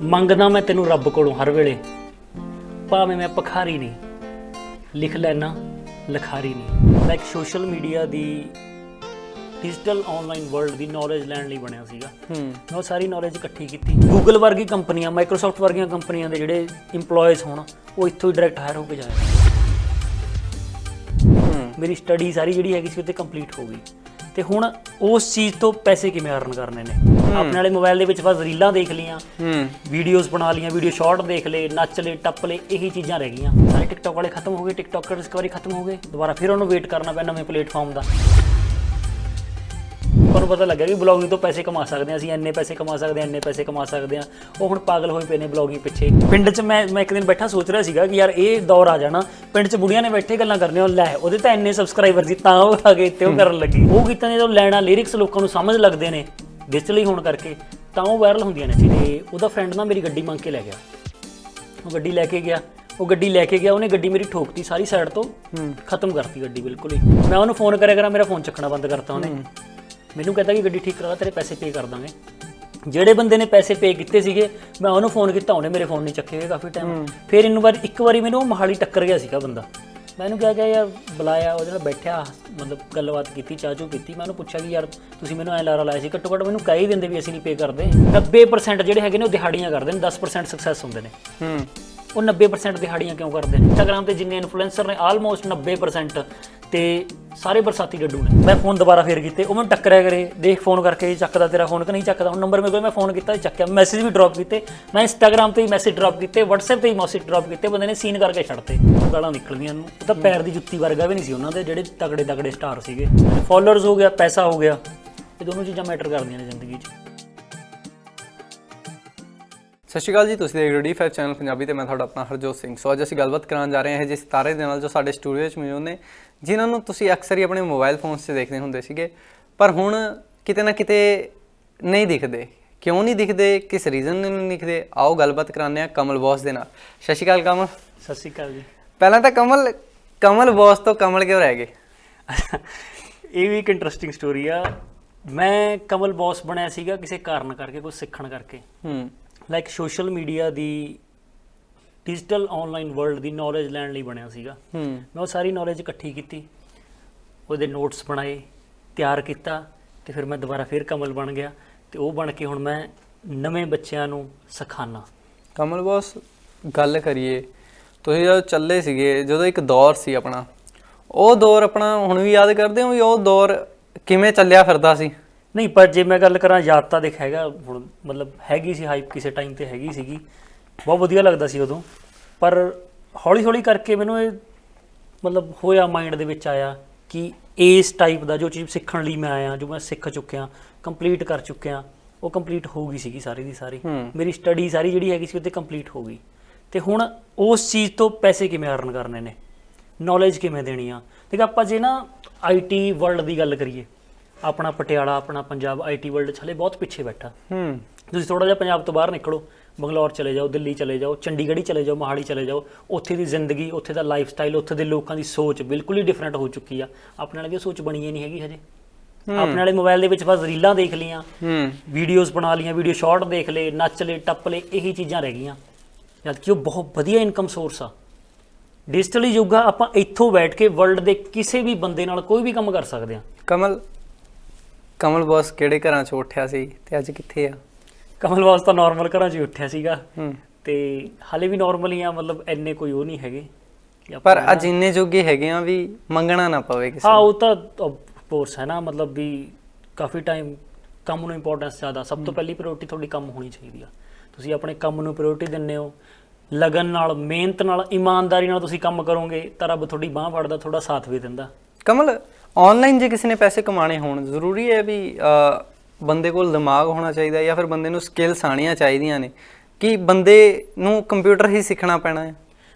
ਮੰਗਦਾ ਮੈਂ ਤੈਨੂੰ ਰੱਬ ਕੋਲੋਂ ਹਰ ਵੇਲੇ। ਭਾਵੇਂ ਮੈਂ ਪਖਾਰੀ ਨਹੀਂ ਲਿਖ ਲੈਣਾ ਲਖਾਰੀ ਨਹੀਂ। ਲਾਈਕ ਸੋਸ਼ਲ ਮੀਡੀਆ ਦੀ ਡਿਜੀਟਲ ਆਨਲਾਈਨ ਵਰਲਡ ਦੀ ਨੌਲੇਜ ਲੈਣ ਲਈ ਬਣਿਆ ਸੀਗਾ। ਹੂੰ। ਮੈਂ ਉਹ ਸਾਰੀ ਨੌਲੇਜ ਇਕੱਠੀ ਕੀਤੀ। ਗੂਗਲ ਵਰਗੀ ਕੰਪਨੀਆਂ ਮਾਈਕਰੋਸਾਫਟ ਵਰਗੀਆਂ ਕੰਪਨੀਆਂ ਦੇ ਜਿਹੜੇ EMPLOYEES ਹੋਣ ਉਹ ਇੱਥੋਂ ਹੀ ਡਾਇਰੈਕਟ ਹਾਇਰ ਹੋ ਕੇ ਜਾਏ ਹੂੰ। ਮੇਰੀ ਸਟੱਡੀ ਸਾਰੀ ਜਿਹੜੀ ਹੈਗੀ ਸੀ ਉੱਤੇ ਕੰਪਲੀਟ ਹੋ ਗਈ। ਤੇ ਹੁਣ ਉਸ ਚੀਜ਼ ਤੋਂ ਪੈਸੇ ਕਿਵੇਂ ਅਰਨ ਕਰਨੇ ਨੇ? ਆਪਣੇ ਵਾਲੇ ਮੋਬਾਈਲ ਦੇ ਵਿੱਚ ਬਸ ਰੀਲਾਂ ਦੇਖ ਲੀਆਂ ਹੂੰ। ਵੀਡੀਓਜ਼ ਬਣਾ ਲੀਆਂ ਵੀਡੀਓ ਸ਼ਾਰਟ ਦੇਖ ਲਏ ਨੱਚ ਲਏ ਟੱਪ ਲਏ ਇਹੀ ਚੀਜ਼ਾਂ ਰਹਿ ਗਈਆਂ। ਸਾਰੇ ਟਿਕਟੌਕ ਵਾਲੇ ਖਤਮ ਹੋ ਗਏ ਟਿਕਟੌਕਰ ਡਿਸਕਵਰੀ ਖਤਮ ਹੋ ਗਏ ਦੁਬਾਰਾ ਫਿਰ ਉਹਨੂੰ ਵੇਟ ਕਰਨਾ ਪਿਆ ਨਵੇਂ ਪਲੇਟਫਾਰਮ ਦਾ। ਤੁਹਾਨੂੰ ਪਤਾ ਲੱਗਿਆ ਕਿ ਬਲੌਗਿੰਗ ਤੋਂ ਪੈਸੇ ਕਮਾ ਸਕਦੇ ਹਾਂ ਅਸੀਂ ਇੰਨੇ ਪੈਸੇ ਕਮਾ ਸਕਦੇ ਹਾਂ ਇੰਨੇ ਪੈਸੇ ਕਮਾ ਸਕਦੇ ਹਾਂ। ਉਹ ਹੁਣ ਪਾਗਲ ਹੋਏ ਪਏ ਨੇ ਬਲੌਗਿੰਗ ਪਿੱਛੇ। ਪਿੰਡ 'ਚ ਮੈਂ ਮੈਂ ਇੱਕ ਦਿਨ ਬੈਠਾ ਸੋਚ ਰਿਹਾ ਸੀਗਾ ਕਿ ਯਾਰ ਇਹ ਦੌਰ ਆ ਜਾਣਾ। ਪਿੰਡ 'ਚ ਬੁੜੀਆਂ ਨੇ ਬੈਠੇ ਗੱਲਾਂ ਕਰਨੀਆਂ ਉਹ ਲੈ ਉਹਦੇ ਤਾਂ ਇੰਨੇ ਸਬਸਕ੍ਰਾਈਬਰ ਸੀ ਤਾਂ ਉਹ ਆ ਗਏ ਤੇ ਉਹ ਕਰਨ ਲੱਗੀ। ਉਹ ਗੀਤਾਂ ਦੇ ਜਦੋਂ ਲੈਣਾ ਲਿਰਿਕਸ ਲੋਕਾਂ ਨੂੰ ਸਮਝ ਲੱਗਦੇ ਨੇ ਡਿਜੀਟਲੀ ਹੋਣ ਕਰਕੇ ਤਾਂ ਉਹ ਵਾਇਰਲ ਹੁੰਦੀਆਂ ਨੇ ਤੇ ਉਹਦਾ ਫਰੈਂਡ ਨਾ ਮੇਰੀ ਗੱਡੀ ਮੰਗ ਕੇ ਲੈ ਗਿਆ। ਉਹ ਗੱਡੀ ਲੈ ਕੇ ਗਿਆ। ਉਹ ਗੱਡੀ ਲੈ ਕੇ ਗਿਆ ਉਹਨੇ ਗੱਡੀ ਮੇਰੀ ਠੋਕਤੀ ਸਾਰੀ ਸਾਈਡ ਤੋਂ। ਖਤਮ ਕਰਤੀ ਗੱਡੀ ਬਿਲਕੁਲ ਹੀ। ਮੈਂ ਉਹਨੂੰ ਫੋਨ ਕਰਿਆ ਕਰਾਂ ਮੇਰਾ ਫੋਨ ਚੱਕਣਾ ਬੰਦ ਕਰਤਾ ਉਹਨੇ। ਮੈਨੂੰ ਕਹਿੰਦਾ ਕਿ ਗੱਡੀ ਠੀਕ ਕਰਾ ਤੇਰੇ ਪੈਸੇ ਪੇ ਕਰ ਦਾਂਗੇ। ਜਿਹੜੇ ਬੰਦੇ ਨੇ ਪੈਸੇ ਪੇ ਕੀਤੇ ਸੀਗੇ ਮੈਂ ਉਹਨੂੰ ਫੋਨ ਕੀਤਾ ਉਹਨੇ ਮੇਰੇ ਫੋਨ ਨਹੀਂ ਚੱਕੇ ਕਾਫੀ ਟਾਈਮ ਫਿਰ ਇਹਨੂੰ ਵਾਰ ਇੱਕ ਵਾਰੀ ਮੈਨੂੰ ਉਹ ਮਹਾਲੀ ਟੱਕਰ ਗਿਆ ਸੀਗਾ ਬੰਦਾ। ਮੈਂ ਇਹਨੂੰ ਕਿਹਾ ਕਿ ਯਾਰ ਬੁਲਾਇਆ ਉਹਦੇ ਨਾਲ ਬੈਠਿਆ ਮਤਲਬ ਗੱਲਬਾਤ ਕੀਤੀ ਚਾਚੂ ਕੀਤੀ ਮੈਂ ਉਹਨੂੰ ਪੁੱਛਿਆ ਕਿ ਯਾਰ ਤੁਸੀਂ ਮੈਨੂੰ ਐ ਲਾਰਾ ਲਾਇਆ ਸੀ ਘੱਟੋ ਘੱਟ ਮੈਨੂੰ ਕਹਿ ਹੀ ਦਿੰਦੇ ਵੀ ਅਸੀਂ ਨਹੀਂ ਪੇ ਕਰਦੇ। 90% ਜਿਹੜੇ ਹੈਗੇ ਨੇ ਉਹ ਦਿਹਾੜੀਆਂ ਕਰਦੇ ਨੇ 10% ਸਕਸੈਸ ਹੁੰਦੇ ਨੇ। ਹੂੰ। ਉਹ 90% ਦਿਹਾੜੀਆਂ ਕਿਉਂ ਕਰਦੇ ਨੇ? ਇੰਸਟਾਗ੍ਰam ਤੇ ਜਿੰਨੇ ਇਨਫਲੂਐਂਸਰ ਨੇ ਆਲਮੋਸਟ 90% ਤੇ ਸਾਰੇ ਬਰਸਾਤੀ ਡੱਡੂ ਨੇ। ਮੈਂ ਫੋਨ ਦੁਬਾਰਾ ਫੇਰ ਕੀਤੇ ਉਹ ਮੈਨੂੰ ਟੱਕਰਿਆ ਕਰੇ ਦੇਖ ਫੋਨ ਕਰਕੇ ਚੱਕਦਾ ਤੇਰਾ ਫੋਨ ਕਿ ਨਹੀਂ ਚੱਕਦਾ? ਹੁਣ ਨੰਬਰ ਮੇਰੇ ਕੋਲ ਮੈਂ ਫੋਨ ਕੀਤਾ ਚੱਕਿਆ। ਮੈਸੇਜ ਵੀ ਡ੍ਰੌਪ ਕੀਤੇ। ਮੈਂ ਇੰਸਟਾਗ੍ਰam ਤੇ ਹੀ ਮੈਸੇਜ ਡ੍ਰੌਪ ਕੀਤੇ WhatsApp ਤੇ ਹੀ ਮੈਸੇਜ ਡ੍ਰੌਪ ਕੀਤੇ ਬੰਦੇ ਨੇ ਸੀਨ ਕਰਕੇ ਛੱਡਤੇ। ਗਾਲਾਂ ਨਿਕਲਦੀਆਂ ਨੂੰ ਉਹ ਤਾਂ ਪੈਰ ਦੀ ਜੁੱਤੀ ਵਰਗਾ ਵੀ ਨਹੀਂ ਸੀ ਉਹਨਾਂ ਦੇ ਜਿਹੜੇ ਤਗੜੇ ਤਗੜੇ ਸਟਾਰ ਸੀਗੇ। ਫਾਲੋਅਰਸ ਹੋ ਗਿਆ ਪੈਸਾ ਹੋ ਗਿਆ। ਇਹ ਦੋਨੋਂ ਚੀਜ਼ਾਂ ਮੈਟਰ ਕਰਦੀਆਂ ਨੇ ਜ਼ਿੰਦਗੀ 'ਚ। ਸਤਿ ਸ਼੍ਰੀ ਅਕਾਲ ਜੀ ਤੁਸੀਂ ਦੇਖ ਰਹੇ ਹੋ ਡੀ5 ਚੈਨਲ ਪੰਜਾਬੀ ਤੇ ਮੈਂ ਤੁਹਾਡਾ ਆਪਣਾ ਹਰਜੋਤ ਸਿੰਘ। ਸੋ ਅੱਜ ਅਸੀਂ ਗੱਲਬਾਤ ਕਰਾਂ ਜਾ ਰਹੇ ਹਾਂ ਜਿਸ ਸਿਤਾਰੇ ਦੇ ਨਾਲ ਜੋ ਸਾਡੇ ਸਟੂਡੀਓ ਵਿੱਚ ਮੌਜੂਦ ਨੇ ਜਿਨ੍ਹਾਂ ਨੂੰ ਤੁਸੀਂ ਅਕਸਰ ਹੀ ਆਪਣੇ ਮੋਬਾਈਲ ਫੋਨਸ 'ਤੇ ਦੇਖਦੇ ਹੁੰਦੇ ਸੀਗੇ ਪਰ ਹੁਣ ਕਿਤੇ ਨਾ ਕਿਤੇ ਨਹੀਂ ਦਿਖਦੇ। ਕਿਉਂ ਨਹੀਂ ਦਿਖਦੇ? ਕਿਸ ਰੀਜ਼ਨ ਨਾਲ ਨਹੀਂ ਦਿਖਦੇ? ਆਓ ਗੱਲਬਾਤ ਕਰਾਉਂਦੇ ਹਾਂ ਕਮਲ ਬੌਸ ਦੇ ਨਾਲ। ਸਤਿ ਸ਼੍ਰੀ ਅਕਾਲ ਕਮਲ। ਸਤਿ ਸ਼੍ਰੀ ਅਕਾਲ ਜੀ। ਪਹਿਲਾਂ ਤਾਂ ਕਮਲ ਕਮਲ ਬੌਸ ਤੋਂ ਕਮਲ ਕਿਉਂ ਰਹਿ ਗਏ? ਇਹ ਵੀ ਇੱਕ ਇੰਟਰਸਟਿੰਗ ਸਟੋਰੀ ਆ। ਮੈਂ ਕਮਲ ਬੌਸ ਬਣਿਆ ਸੀਗਾ ਕਿਸੇ ਕਾਰਨ ਕਰਕੇ ਕੁਝ ਸਿੱਖਣ ਕਰਕੇ। ਹੂੰ। ਲਾਈਕ ਸੋਸ਼ਲ ਮੀਡੀਆ ਦੀ ਡਿਜੀਟਲ ਆਨਲਾਈਨ ਵਰਲਡ ਦੀ ਨੌਲੇਜ ਲੈਣ ਲਈ ਬਣਿਆ ਸੀਗਾ। ਮੈਂ ਉਹ ਸਾਰੀ ਨੌਲੇਜ ਇਕੱਠੀ ਕੀਤੀ। ਉਹਦੇ ਨੋਟਸ ਬਣਾਏ ਤਿਆਰ ਕੀਤਾ ਤੇ ਫਿਰ ਮੈਂ ਦੁਬਾਰਾ ਫਿਰ ਕਮਲ ਬਣ ਗਿਆ ਤੇ ਉਹ ਬਣ ਕੇ ਹੁਣ ਮੈਂ ਨਵੇਂ ਬੱਚਿਆਂ ਨੂੰ ਸਿਖਾਣਾ ਕਮਲ ਬੌਸ ਗੱਲ ਕਰੀਏ ਤੁਸੀਂ ਜਦੋਂ ਚੱਲੇ ਸੀਗੇ ਜਦੋਂ ਇੱਕ ਦੌਰ ਸੀ ਆਪਣਾ ਉਹ ਦੌਰ ਆਪਣਾ ਹੁਣ ਵੀ ਯਾਦ ਕਰਦੇ ਹੋ ਵੀ ਉਹ ਦੌਰ ਕਿਵੇਂ ਚੱਲਿਆ ਫਿਰਦਾ ਸੀ? ਨਹੀਂ ਪਰ ਜੇ ਮੈਂ ਗੱਲ ਕਰਾਂ ਯਾਦ ਤਾਂ ਦੇਖ ਹੈਗਾ ਹੁਣ ਮਤਲਬ ਹੈਗੀ ਸੀ ਹਾਈਪ ਕਿਸੇ ਟਾਈਮ ਤੇ ਹੈਗੀ ਸੀਗੀ। ਬਹੁਤ ਵਧੀਆ ਲੱਗਦਾ ਸੀ ਉਦੋਂ। ਪਰ ਹੌਲੀ ਹੌਲੀ ਕਰਕੇ ਮੈਨੂੰ ਇਹ ਮਤਲਬ ਹੋਇਆ ਮਾਈਂਡ ਦੇ ਵਿੱਚ ਆਇਆ ਕਿ ਇਸ ਟਾਈਪ ਦਾ ਜੋ ਚੀਜ਼ ਸਿੱਖਣ ਲਈ ਮੈਂ ਆਇਆ ਜੋ ਮੈਂ ਸਿੱਖ ਚੁੱਕਿਆ ਕੰਪਲੀਟ ਕਰ ਚੁੱਕਿਆ ਉਹ ਕੰਪਲੀਟ ਹੋ ਗਈ ਸੀਗੀ ਸਾਰੀ ਦੀ ਸਾਰੀ। ਮੇਰੀ ਸਟੱਡੀ ਸਾਰੀ ਜਿਹੜੀ ਹੈਗੀ ਸੀ ਉੱਤੇ ਕੰਪਲੀਟ ਹੋ ਗਈ। ਤੇ ਹੁਣ ਉਸ ਚੀਜ਼ ਤੋਂ ਪੈਸੇ ਕਿਵੇਂ ਅਰਨ ਕਰਨੇ ਨੇ? ਨੌਲੇਜ ਕਿਵੇਂ ਦੇਣੀ ਆ? ਦੇਖ ਆਪਾਂ ਜੇ ਨਾ ਆਈਟੀ ਵਰਲਡ ਦੀ ਗੱਲ ਕਰੀਏ ਆਪਣਾ ਪਟਿਆਲਾ ਆਪਣਾ ਪੰਜਾਬ ਆਈਟੀ ਵਰਲਡ ਹਲੇ ਬਹੁਤ ਪਿੱਛੇ ਬੈਠਾ। ਹੂੰ। ਤੁਸੀਂ ਥੋੜਾ ਜਿਹਾ ਪੰਜਾਬ ਤੋਂ ਬਾਹਰ ਨਿਕਲੋ ਬੰਗਲੌਰ ਚਲੇ ਜਾਓ ਦਿੱਲੀ ਚਲੇ ਜਾਓ ਚੰਡੀਗੜ੍ਹ ਹੀ ਚਲੇ ਜਾਓ ਮੋਹਾਲੀ ਚਲੇ ਜਾਓ ਉੱਥੇ ਦੀ ਜ਼ਿੰਦਗੀ ਉੱਥੇ ਦਾ ਲਾਈਫ ਸਟਾਈਲ ਉੱਥੇ ਦੇ ਲੋਕਾਂ ਦੀ ਸੋਚ ਬਿਲਕੁਲ ਹੀ ਡਿਫਰੈਂਟ ਹੋ ਚੁੱਕੀ ਆ। ਆਪਣੇ ਵਾਲੀ ਸੋਚ ਬਣੀ ਹੀ ਨਹੀਂ ਹੈਗੀ ਹਜੇ। ਆਪਣੇ ਵਾਲੇ ਮੋਬਾਈਲ ਦੇ ਵਿੱਚ ਬਸ ਰੀਲਾਂ ਦੇਖ ਲੀਆਂ ਹੂੰ। ਵੀਡੀਓਜ਼ ਬਣਾ ਲੀਆਂ ਵੀਡੀਓ ਸ਼ਾਰਟ ਦੇਖ ਲਏ ਨੱਚ ਲਏ ਟੱਪ ਲਏ ਇਹੀ ਚੀਜ਼ਾਂ ਰਹਿ ਗਈਆਂ। ਜਦ ਕਿ ਉਹ ਬਹੁਤ ਵਧੀਆ ਇਨਕਮ ਸੋਰਸ ਆ। ਡਿਜੀਟਲੀ ਯੁੱਗ ਆ ਆਪਾਂ ਇੱਥੋਂ ਬੈਠ ਕੇ ਵਰਲਡ ਦੇ ਕਿਸੇ ਵੀ ਬੰਦੇ ਨਾਲ ਕੋਈ ਵੀ ਕੰਮ ਕਰ ਸਕਦੇ ਆ। ਕਮਲ ਕਮਲ ਬੌਸ ਕਿਹੜੇ ਘਰਾਂ 'ਚ ਉੱਠਿਆ ਸੀ ਤੇ ਅੱਜ ਕਿੱਥੇ ਆ? ਕਮਲ ਵਾਸ ਤਾਂ ਨਾਰਮਲ ਘਰਾਂ 'ਚ ਹੀ ਉੱਠਿਆ ਸੀਗਾ। ਹੂੰ। ਤੇ ਹਾਲੇ ਵੀ ਨਾਰਮਲ ਹੀ ਆ ਮਤਲਬ ਐਨੇ ਕੋਈ ਉਹ ਨਹੀਂ ਹੈਗੇ। ਪਰ ਅੱਜ ਇੰਨੇ ਜੋਗੇ ਹੈਗੇ ਆ ਵੀ ਮੰਗਣਾ ਨਾ ਪਵੇ ਕਿਸੇ ਹਾਂ ਉਹ ਤਾਂ ਕੋਰਸ ਹੈ ਨਾ ਮਤਲਬ ਵੀ ਕਾਫੀ ਟਾਈਮ ਕੰਮ ਨੂੰ ਇੰਪੋਰਟੈਂਸ ਜ਼ਿਆਦਾ। ਸਭ ਤੋਂ ਪਹਿਲੀ ਪ੍ਰਾਇੋਰਟੀ ਤੁਹਾਡੀ ਕੰਮ ਹੋਣੀ ਚਾਹੀਦੀ ਆ। ਤੁਸੀਂ ਆਪਣੇ ਕੰਮ ਨੂੰ ਪ੍ਰਾਇੋਰਟੀ ਦਿੰਦੇ ਹੋ। ਲਗਨ ਨਾਲ ਮਿਹਨਤ ਨਾਲ ਇਮਾਨਦਾਰੀ ਨਾਲ ਤੁਸੀਂ ਕੰਮ ਕਰੋਗੇ ਤਾਂ ਰੱਬ ਤੁਹਾਡੀ ਬਾਹ ਫੜਦਾ ਤੁਹਾਡਾ ਸਾਥ ਵੀ ਦਿੰਦਾ। ਕਮਲ ਆਨਲਾਈਨ ਜੇ ਕਿਸੇ ਨੇ ਪੈਸੇ ਕਮਾਣੇ ਹੋਣ ਜ਼ਰੂਰੀ ਹੈ ਵੀ ਬੰਦੇ ਕੋਲ ਦਿਮਾਗ ਹੋਣਾ ਚਾਹੀਦਾ ਜਾਂ ਫਿਰ ਬੰਦੇ ਨੂੰ ਸਕਿੱਲਸ ਆਣੀਆਂ ਚਾਹੀਦੀਆਂ ਨੇ। ਕਿ ਬੰਦੇ ਨੂੰ ਕੰਪਿਊਟਰ ਹੀ ਸਿੱਖਣਾ ਪੈਣਾ ਹੈ?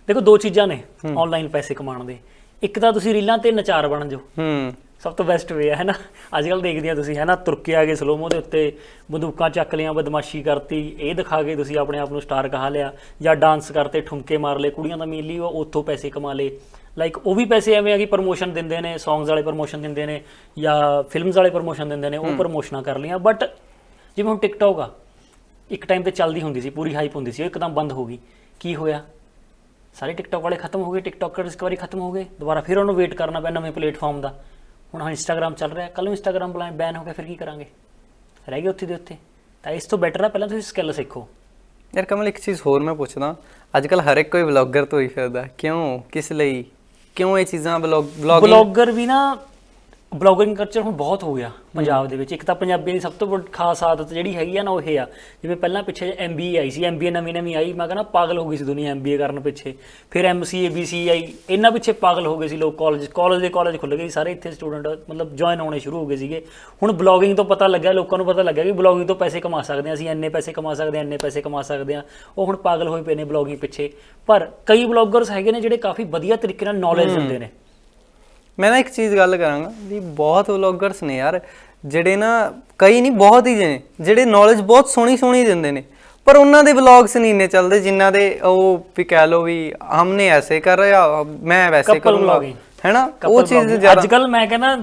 ਦੇਖੋ ਦੋ ਚੀਜ਼ਾਂ ਨੇ ਆਨਲਾਈਨ ਪੈਸੇ ਕਮਾਉਣ ਦੇ। ਇੱਕ ਤਾਂ ਤੁਸੀਂ ਰੀਲਾਂ ਤੇ ਨਚਾਰ ਬਣ ਜਾਓ। ਹੂੰ। ਸਭ ਤੋਂ ਬੈਸਟ ਵੇ ਹੈ ਨਾ? ਅੱਜ ਕੱਲ ਦੇਖਦੇ ਆ ਤੁਸੀਂ ਹੈ ਨਾ? ਤੁਰਕੇ ਆ ਗਏ ਸਲੋਮੋ ਦੇ ਉੱਤੇ ਬੰਦੂਕਾਂ ਚੱਕ ਲਿਆਂ ਬਦਮਾਸ਼ੀ ਕਰਤੀ ਇਹ ਦਿਖਾ ਕੇ ਤੁਸੀਂ ਆਪਣੇ ਆਪ ਨੂੰ ਸਟਾਰ ਕਹਾ ਲਿਆ ਜਾਂ ਡਾਂਸ ਕਰਤੇ ਠੁਮਕੇ ਮਾਰ ਲਏ ਕੁੜੀਆਂ ਦਾ ਮੇਨਲੀ ਉਹ ਉੱਥੋਂ ਪੈਸੇ ਕਮਾ ਲਏ। ਲਾਈਕ ਉਹ ਵੀ ਪੈਸੇ ਐਵੇਂ ਆ ਕਿ ਪ੍ਰਮੋਸ਼ਨ ਦਿੰਦੇ ਨੇ ਸੌਂਗਸ ਵਾਲੇ ਪ੍ਰਮੋਸ਼ਨ ਦਿੰਦੇ ਨੇ ਜਾਂ ਫਿਲਮਸ ਵਾਲੇ ਪ੍ਰਮੋਸ਼ਨ ਦਿੰਦੇ ਨੇ ਉਹ ਪ੍ਰਮੋਸ਼ਨਾਂ ਕਰ ਲੀਆਂ ਬਟ ਜਿਵੇਂ ਹੁਣ ਟਿਕਟੌਕ ਆ ਇੱਕ ਟਾਈਮ ਤੇ ਚੱਲਦੀ ਹੁੰਦੀ ਸੀ ਪੂਰੀ ਹਾਈਪ ਹੁੰਦੀ ਸੀ ਉਹ ਇੱਕਦਮ ਬੰਦ ਹੋ ਗਈ। ਕੀ ਹੋਇਆ? ਸਾਰੇ ਟਿਕਟੌਕ ਵਾਲੇ ਖਤਮ ਹੋ ਗਏ ਟਿਕਟੌਕਰ ਇੱਕ ਵਾਰੀ ਖਤਮ ਹੋ ਗਏ ਦੁਬਾਰਾ ਫਿਰ ਉਹਨੂੰ ਵੇਟ ਕਰਨਾ ਪਿਆ ਨਵੇਂ ਪਲੇਟਫਾਰਮ ਦਾ। ਹੁਣ ਹਾਂ ਇੰਸਟਾਗ੍ਰam ਚੱਲ ਰਿਹਾ ਕੱਲ ਨੂੰ ਇੰਸਟਾਗ੍ਰam ਬੈਨ ਹੋ ਗਿਆ ਫਿਰ ਕੀ ਕਰਾਂਗੇ? ਰਹਿ ਗਏ ਉੱਥੇ ਦੇ ਉੱਥੇ ਤਾਂ ਇਸ ਤੋਂ ਬੈਟਰ ਹੈ ਪਹਿਲਾਂ ਤੁਸੀਂ ਸਕਿੱਲ ਸਿੱਖੋ। ਯਾਰ ਕਮਲ ਇੱਕ ਚੀਜ਼ ਹੋਰ ਮੈਂ ਪੁੱਛਦਾ। ਅੱਜ ਕੱਲ ਹਰ ਇੱਕ ਕੋਈ ਵਲੌਗਰ ਤੋਂ ਹੀ ਫਿਰਦਾ। ਕਿਉਂ? ਕਿਸ ਲਈ? ਕਿਉਂ ਇਹ ਚੀਜ਼ਾਂ ਵਲੌਗ ਵਲੌਗਿੰਗ ਬਲੌਗਰ ਵੀ ਨਾ ਬਲੌਗਿੰਗ ਕਲਚਰ ਹੁਣ ਬਹੁਤ ਹੋ ਗਿਆ ਪੰਜਾਬ ਦੇ ਵਿੱਚ। ਇੱਕ ਤਾਂ ਪੰਜਾਬੀਆਂ ਦੀ ਸਭ ਤੋਂ ਵੱਡੀ ਖਾਸ ਆਦਤ ਜਿਹੜੀ ਹੈਗੀ ਆ ਨਾ ਉਹ ਇਹ ਆ ਜਿਵੇਂ ਪਹਿਲਾਂ ਪਿੱਛੇ ਐਮਬੀਏ ਆਈ ਸੀ ਐਮਬੀਏ ਨਵੀਂ ਨਵੀਂ ਆਈ ਮੈਂ ਕਹਿੰਦਾ ਪਾਗਲ ਹੋ ਗਈ ਸੀ ਦੁਨੀਆ ਐਮਬੀਏ ਕਰਨ ਪਿੱਛੇ। ਫਿਰ ਐਮਸੀਏ ਬੀਸੀ ਆਈ ਇਹਨਾਂ ਪਿੱਛੇ ਪਾਗਲ ਹੋ ਗਏ ਸੀ ਲੋਕ ਕਾਲਜ ਕਾਲਜ ਦੇ ਕਾਲਜ ਖੁੱਲ ਗਏ ਸੀ, ਸਾਰੇ ਇੱਥੇ ਸਟੂਡੈਂਟ ਮਤਲਬ ਜੁਆਇਨ ਹੋਣੇ ਸ਼ੁਰੂ ਹੋ ਗਏ ਸੀਗੇ। ਹੁਣ ਬਲੌਗਿੰਗ ਤੋਂ ਪਤਾ ਲੱਗਿਆ ਲੋਕਾਂ ਨੂੰ ਪਤਾ ਲੱਗਿਆ ਕਿ ਬਲੌਗਿੰਗ ਤੋਂ ਪੈਸੇ ਕਮਾ ਸਕਦੇ ਹਾਂ ਅਸੀਂ ਇੰਨੇ ਪੈਸੇ ਕਮਾ ਸਕਦੇ ਹਾਂ ਇੰਨੇ ਪੈਸੇ ਕਮਾ ਸਕਦੇ ਹਾਂ। ਉਹ ਹੁਣ ਪਾਗਲ ਹੋਏ ਪਏ ਨੇ ਬਲੌਗਿੰਗ ਪਿੱਛੇ। ਪਰ ਕਈ ਬਲੌਗਰਸ ਹੈਗੇ ਨੇ ਜਿਹੜੇ ਕਾਫੀ ਵਧੀਆ ਤਰੀਕੇ ਨਾਲ ਨੌਲੇਜ ਦਿੰਦੇ ਨੇ। ਮੈਂ ਨਾ ਇੱਕ ਚੀਜ਼ ਗੱਲ ਕਰਾਂਗਾ ਵੀ ਬਹੁਤ ਵਲੌਗਰਸ ਨੇ ਯਾਰ ਜਿਹੜੇ ਨਾ ਕਈ ਨਹੀਂ ਬਹੁਤ ਹੀ ਨੇ ਜਿਹੜੇ ਨੌਲੇਜ ਬਹੁਤ ਸੋਹਣੀ ਸੋਹਣੀ ਦਿੰਦੇ ਨੇ। ਪਰ ਉਹਨਾਂ ਦੇ ਵਲੌਗਸ ਨਹੀਂ ਇੰਨੇ ਚੱਲਦੇ ਜਿਨ੍ਹਾਂ ਦੇ ਉਹ ਵੀ ਕਹਿ ਲੋ ਵੀ ਹਮਨੇ ਐਸੇ ਕਰ ਰਿਹਾ ਮੈਂ ਵੈਸੇ ਕਰੂੰਗਾ। ਹੈਨਾ ਉਹ ਚੀਜ਼ ਅੱਜ ਕੱਲ ਮੈਂ ਕਹਿੰਦਾ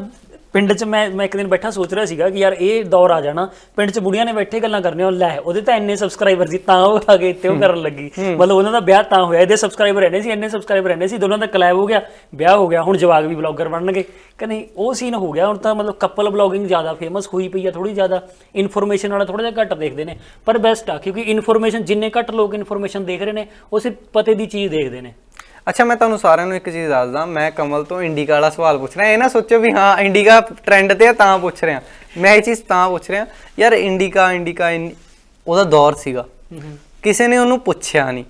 ਪਿੰਡ 'ਚ ਮੈਂ ਮੈਂ ਇੱਕ ਦਿਨ ਬੈਠਾ ਸੋਚ ਰਿਹਾ ਸੀਗਾ ਕਿ ਯਾਰ ਇਹ ਦੌਰ ਆ ਜਾਣਾ ਪਿੰਡ 'ਚ ਬੁੜੀਆਂ ਨੇ ਬੈਠੇ ਗੱਲਾਂ ਕਰਨੀਆਂ ਲੈ ਉਹਦੇ ਤਾਂ ਇੰਨੇ ਸਬਸਕ੍ਰਾਈਬਰ ਸੀ ਤਾਂ ਉਹ ਆ ਗਏ ਤੇ ਉਹ ਕਰਨ ਲੱਗੀ। ਮਤਲਬ ਉਹਨਾਂ ਦਾ ਵਿਆਹ ਤਾਂ ਹੋਇਆ ਇਹਦੇ ਸਬਸਕ੍ਰਾਈਬਰ ਰਹਿੰਦੇ ਸੀ ਇੰਨੇ ਸਬਸਕ੍ਰਾਈਬਰ ਰਹਿੰਦੇ ਸੀ ਦੋਨਾਂ ਦਾ ਕਲੈਬ ਹੋ ਗਿਆ ਵਿਆਹ ਹੋ ਗਿਆ ਹੁਣ ਜਵਾਗ ਵੀ ਬਲੌਗਰ ਬਣਨਗੇ। ਕਿ ਨਹੀਂ ਉਹ ਸੀਨ ਹੋ ਗਿਆ ਹੁਣ ਤਾਂ ਮਤਲਬ ਕਪਲ ਬਲੌਗਿੰਗ ਜ਼ਿਆਦਾ ਫੇਮਸ ਹੋਈ ਪਈ ਆ ਥੋੜੀ ਜ਼ਿਆਦਾ ਇਨਫੋਰਮੇਸ਼ਨ ਵਾਲਾ ਥੋੜਾ ਜਿਹਾ ਘੱਟ ਦੇਖਦੇ ਨੇ ਪਰ ਬੈਸਟ ਆ ਕਿਉਂਕਿ ਇਨਫੋਰਮੇਸ਼ਨ ਜਿੰਨੇ ਘੱਟ ਲੋਕ ਇਨਫੋਰਮੇਸ਼ਨ ਦੇਖ ਰਹੇ ਨੇ ਉਹ ਸਿਰਫ ਪਤੇ ਦੀ ਚੀਜ਼ ਦੇਖਦੇ ਨੇ। ਅੱਛਾ ਮੈਂ ਤੁਹਾਨੂੰ ਸਾਰਿਆਂ ਨੂੰ ਇੱਕ ਚੀਜ਼ ਦੱਸਦਾ ਮੈਂ ਕਮਲ ਤੋਂ ਇੰਡੀਕਾ ਵਾਲਾ ਸਵਾਲ ਪੁੱਛ ਰਿਹਾ। ਇਹ ਨਾ ਸੋਚੋ ਵੀ ਹਾਂ ਇੰਡੀਕਾ ਟ੍ਰੈਂਡ ਤੇ ਆ ਤਾਂ ਪੁੱਛ ਰਿਹਾ। ਮੈਂ ਇਹ ਚੀਜ਼ ਤਾਂ ਪੁੱਛ ਰਿਹਾ ਯਾਰ ਇੰਡੀਕਾ ਇੰਡੀਕਾ ਉਹਦਾ ਦੌਰ ਸੀਗਾ। ਕਿਸੇ ਨੇ ਉਹਨੂੰ ਪੁੱਛਿਆ ਨਹੀਂ।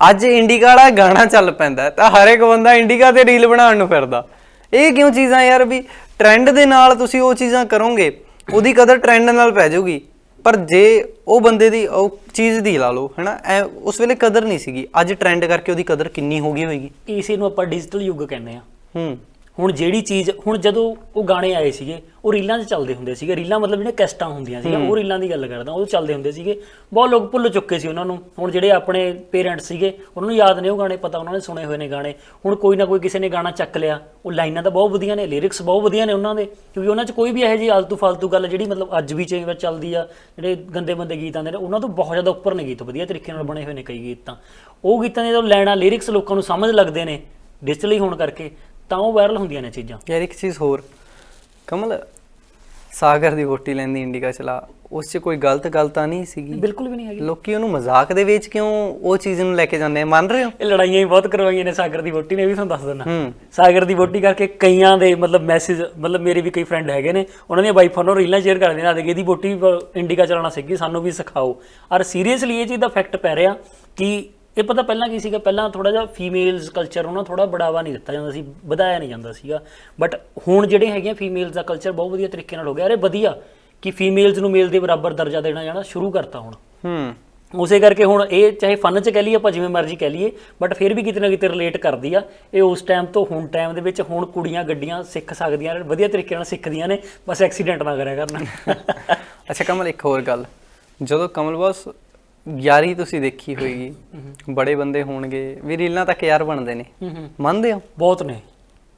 ਅੱਜ ਇੰਡੀਕਾ ਵਾਲਾ ਗਾਣਾ ਚੱਲ ਪੈਂਦਾ ਤਾਂ ਹਰ ਇੱਕ ਬੰਦਾ ਇੰਡੀਕਾ ਤੇ ਰੀਲ ਬਣਾਉਣ ਨੂੰ ਫਿਰਦਾ। ਇਹ ਕਿਉਂ ਚੀਜ਼ਾਂ ਯਾਰ ਵੀ ਟ੍ਰੈਂਡ ਦੇ ਨਾਲ ਤੁਸੀਂ ਉਹ ਚੀਜ਼ਾਂ ਕਰੋਗੇ ਉਹਦੀ ਕਦਰ ਟ੍ਰੈਂਡ ਨਾਲ ਪੈ ਜਾਊਗੀ। ਪਰ ਜੇ ਉਹ ਬੰਦੇ ਦੀ ਉਹ ਚੀਜ਼ ਦੀ ਲਾ ਲਓ ਹੈਨਾ ਐ ਉਸ ਵੇਲੇ ਕਦਰ ਨਹੀਂ ਸੀਗੀ। ਅੱਜ ਟ੍ਰੈਂਡ ਕਰਕੇ ਉਹਦੀ ਕਦਰ ਕਿੰਨੀ ਹੋ ਗਈ ਹੋਏਗੀ? ਇਸੇ ਨੂੰ ਆਪਾਂ ਡਿਜੀਟਲ ਯੁੱਗ ਕਹਿੰਦੇ ਆ ਹੂੰ। ਹੁਣ ਜਿਹੜੀ ਚੀਜ਼ ਹੁਣ ਜਦੋਂ ਉਹ ਗਾਣੇ ਆਏ ਸੀਗੇ ਉਹ ਰੀਲਾਂ 'ਚ ਚੱਲਦੇ ਹੁੰਦੇ ਸੀਗੇ। ਰੀਲਾਂ ਮਤਲਬ ਜਿਹੜੀਆਂ ਕੈਸਟਾਂ ਹੁੰਦੀਆਂ ਸੀਗੀਆਂ ਉਹ ਰੀਲਾਂ ਦੀ ਗੱਲ ਕਰਦਾ ਉਹ ਚੱਲਦੇ ਹੁੰਦੇ ਸੀਗੇ। ਬਹੁਤ ਲੋਕ ਭੁੱਲ ਚੁੱਕੇ ਸੀ ਉਹਨਾਂ ਨੂੰ। ਹੁਣ ਜਿਹੜੇ ਆਪਣੇ ਪੇਰੈਂਟਸ ਸੀਗੇ ਉਹਨਾਂ ਨੂੰ ਯਾਦ ਨੇ ਉਹ ਗਾਣੇ ਪਤਾ ਉਹਨਾਂ ਨੇ ਸੁਣੇ ਹੋਏ ਨੇ ਗਾਣੇ। ਹੁਣ ਕੋਈ ਨਾ ਕੋਈ ਕਿਸੇ ਨੇ ਗਾਣਾ ਚੱਕ ਲਿਆ। ਉਹ ਲਾਈਨਾਂ ਤਾਂ ਬਹੁਤ ਵਧੀਆ ਨੇ ਲਿਰਿਕਸ ਬਹੁਤ ਵਧੀਆ ਨੇ ਉਹਨਾਂ ਦੇ। ਕਿਉਂਕਿ ਉਹਨਾਂ 'ਚ ਕੋਈ ਵੀ ਇਹੋ ਜਿਹੀ ਆਲਤੂ ਫਾਲਤੂ ਗੱਲ ਜਿਹੜੀ ਮਤਲਬ ਅੱਜ ਵੀ ਕਈ ਵਾਰ ਚੱਲਦੀ ਆ ਜਿਹੜੇ ਗੰਦੇ ਬੰਦੇ ਗੀਤ ਆਉਂਦੇ ਨੇ ਉਹਨਾਂ ਤੋਂ ਬਹੁਤ ਜ਼ਿਆਦਾ ਉੱਪਰ ਨੇ ਗੀਤ ਵਧੀਆ ਤਰੀਕੇ ਨਾਲ ਬਣੇ ਹੋਏ ਨੇ ਕਈ ਗੀਤ ਤਾਂ। ਉਹ ਗੀਤਾਂ ਦੇ ਜਦੋਂ ਲੈਣਾ ਲਿਰਿਕਸ ਲੋਕਾਂ ਨੂੰ ਸਮਝ ਲੱਗਦੇ ਨੇ ਡਿਜੀਟਲੀ ਹੋਣ ਕਰਕੇ ਤਾਂ ਉਹ ਵਾਇਰਲ ਹੁੰਦੀਆਂ ਨੇ ਚੀਜ਼ਾਂ। ਯਾਰ ਇੱਕ ਚੀਜ਼ ਹੋਰ ਕਮਲ ਸਾਗਰ ਦੀ ਵੋਟੀ ਲੈਂਦੀ ਇੰਡੀਕਾ ਚਲਾ ਉਸ 'ਚ ਕੋਈ ਗਲਤ ਗੱਲ ਤਾਂ ਨਹੀਂ ਸੀਗੀ? ਬਿਲਕੁਲ ਵੀ ਨਹੀਂ ਹੈਗੀ। ਲੋਕੀ ਉਹਨੂੰ ਮਜ਼ਾਕ ਦੇ ਵਿੱਚ ਕਿਉਂ ਉਹ ਚੀਜ਼ ਨੂੰ ਲੈ ਕੇ ਜਾਂਦੇ ਆ? ਮੰਨ ਰਹੇ ਹੋ? ਇਹ ਲੜਾਈਆਂ ਹੀ ਬਹੁਤ ਕਰਵਾਈਆਂ ਨੇ ਸਾਗਰ ਦੀ ਵੋਟੀ ਨੇ ਇਹ ਵੀ ਤੁਹਾਨੂੰ ਦੱਸ ਦਿੰਦਾ। ਸਾਗਰ ਦੀ ਵੋਟੀ ਕਰਕੇ ਕਈਆਂ ਦੇ ਮਤਲਬ ਮੈਸੇਜ ਮਤਲਬ ਮੇਰੇ ਵੀ ਕਈ ਫਰੈਂਡ ਹੈਗੇ ਨੇ ਉਹਨਾਂ ਦੀਆਂ ਵਾਈਫਾਂ ਨੂੰ ਰੀਲਾਂ ਸ਼ੇਅਰ ਕਰਦੇ ਨੇ ਆ ਦੇਖੀ ਇਹਦੀ ਵੋਟੀ ਇੰਡੀਕਾ ਚਲਾਉਣਾ ਸਿੱਖੀ ਸਾਨੂੰ ਵੀ ਸਿਖਾਓ। ਔਰ ਸੀਰੀਅਸਲੀ ਇਹ ਚੀਜ਼ ਦਾ ਫੈਕਟ ਪੈ ਰਿਹਾ ਕਿ ਇਹ ਪਤਾ ਪਹਿਲਾਂ ਕੀ ਸੀਗਾ? ਪਹਿਲਾਂ ਥੋੜਾ ਜਿਹਾ ਫੀਮੇਲਸ ਕਲਚਰ ਨੂੰ ਨਾ ਥੋੜਾ ਬੜਾਵਾ ਨਹੀਂ ਦਿੱਤਾ ਜਾਂਦਾ ਸੀ ਵਧਾਇਆ ਨਹੀਂ ਜਾਂਦਾ ਸੀਗਾ। ਬਟ ਹੁਣ ਜਿਹੜੇ ਹੈਗੇ ਫੀਮੇਲਸ ਦਾ ਕਲਚਰ ਬਹੁਤ ਵਧੀਆ ਤਰੀਕੇ ਨਾਲ ਹੋ ਗਿਆ। ਅਰੇ ਵਧੀਆ ਕਿ ਫੀਮੇਲਸ ਨੂੰ ਮੇਲ ਦੇ ਬਰਾਬਰ ਦਰਜਾ ਦੇਣਾ ਜਾਣਾ ਸ਼ੁਰੂ ਕਰਤਾ ਹੁਣ। ਹੂੰ। ਉਸੇ ਕਰਕੇ ਹੁਣ ਇਹ ਚਾਹੇ ਫਨ ਚ ਕਹਿ ਲਈਏ ਆਪਾਂ ਜਿਵੇਂ ਮਰਜ਼ੀ ਕਹਿ ਲਈਏ ਬਟ ਫਿਰ ਵੀ ਕਿਤੇ ਨਾ ਕਿਤੇ ਰਿਲੇਟ ਕਰਦੀ ਆ। ਇਹ ਉਸ ਟਾਈਮ ਤੋਂ ਹੁਣ ਟਾਈਮ ਦੇ ਵਿੱਚ ਹੁਣ ਕੁੜੀਆਂ ਗੱਡੀਆਂ ਸਿੱਖ ਸਕਦੀਆਂ ਨੇ ਵਧੀਆ ਤਰੀਕੇ ਨਾਲ ਸਿੱਖਦੀਆਂ ਨੇ ਬਸ ਐਕਸੀਡੈਂਟ ਨਾ ਕਰਿਆ ਕਰਨ। ਅੱਛਾ ਕਮਲ ਇੱਕ ਹੋਰ ਗੱਲ। ਜਦੋਂ ਕਮਲ ਬਸ ਯਾਰੀ ਤੁਸੀਂ ਦੇਖੀ ਹੋਏਗੀ ਬੜੇ ਬੰਦੇ ਹੋਣਗੇ ਵੀ ਰੀਲਾਂ ਤੱਕ ਯਾਰ ਬਣਦੇ ਨੇ। ਮੰਨਦੇ ਹੋ? ਬਹੁਤ ਨੇ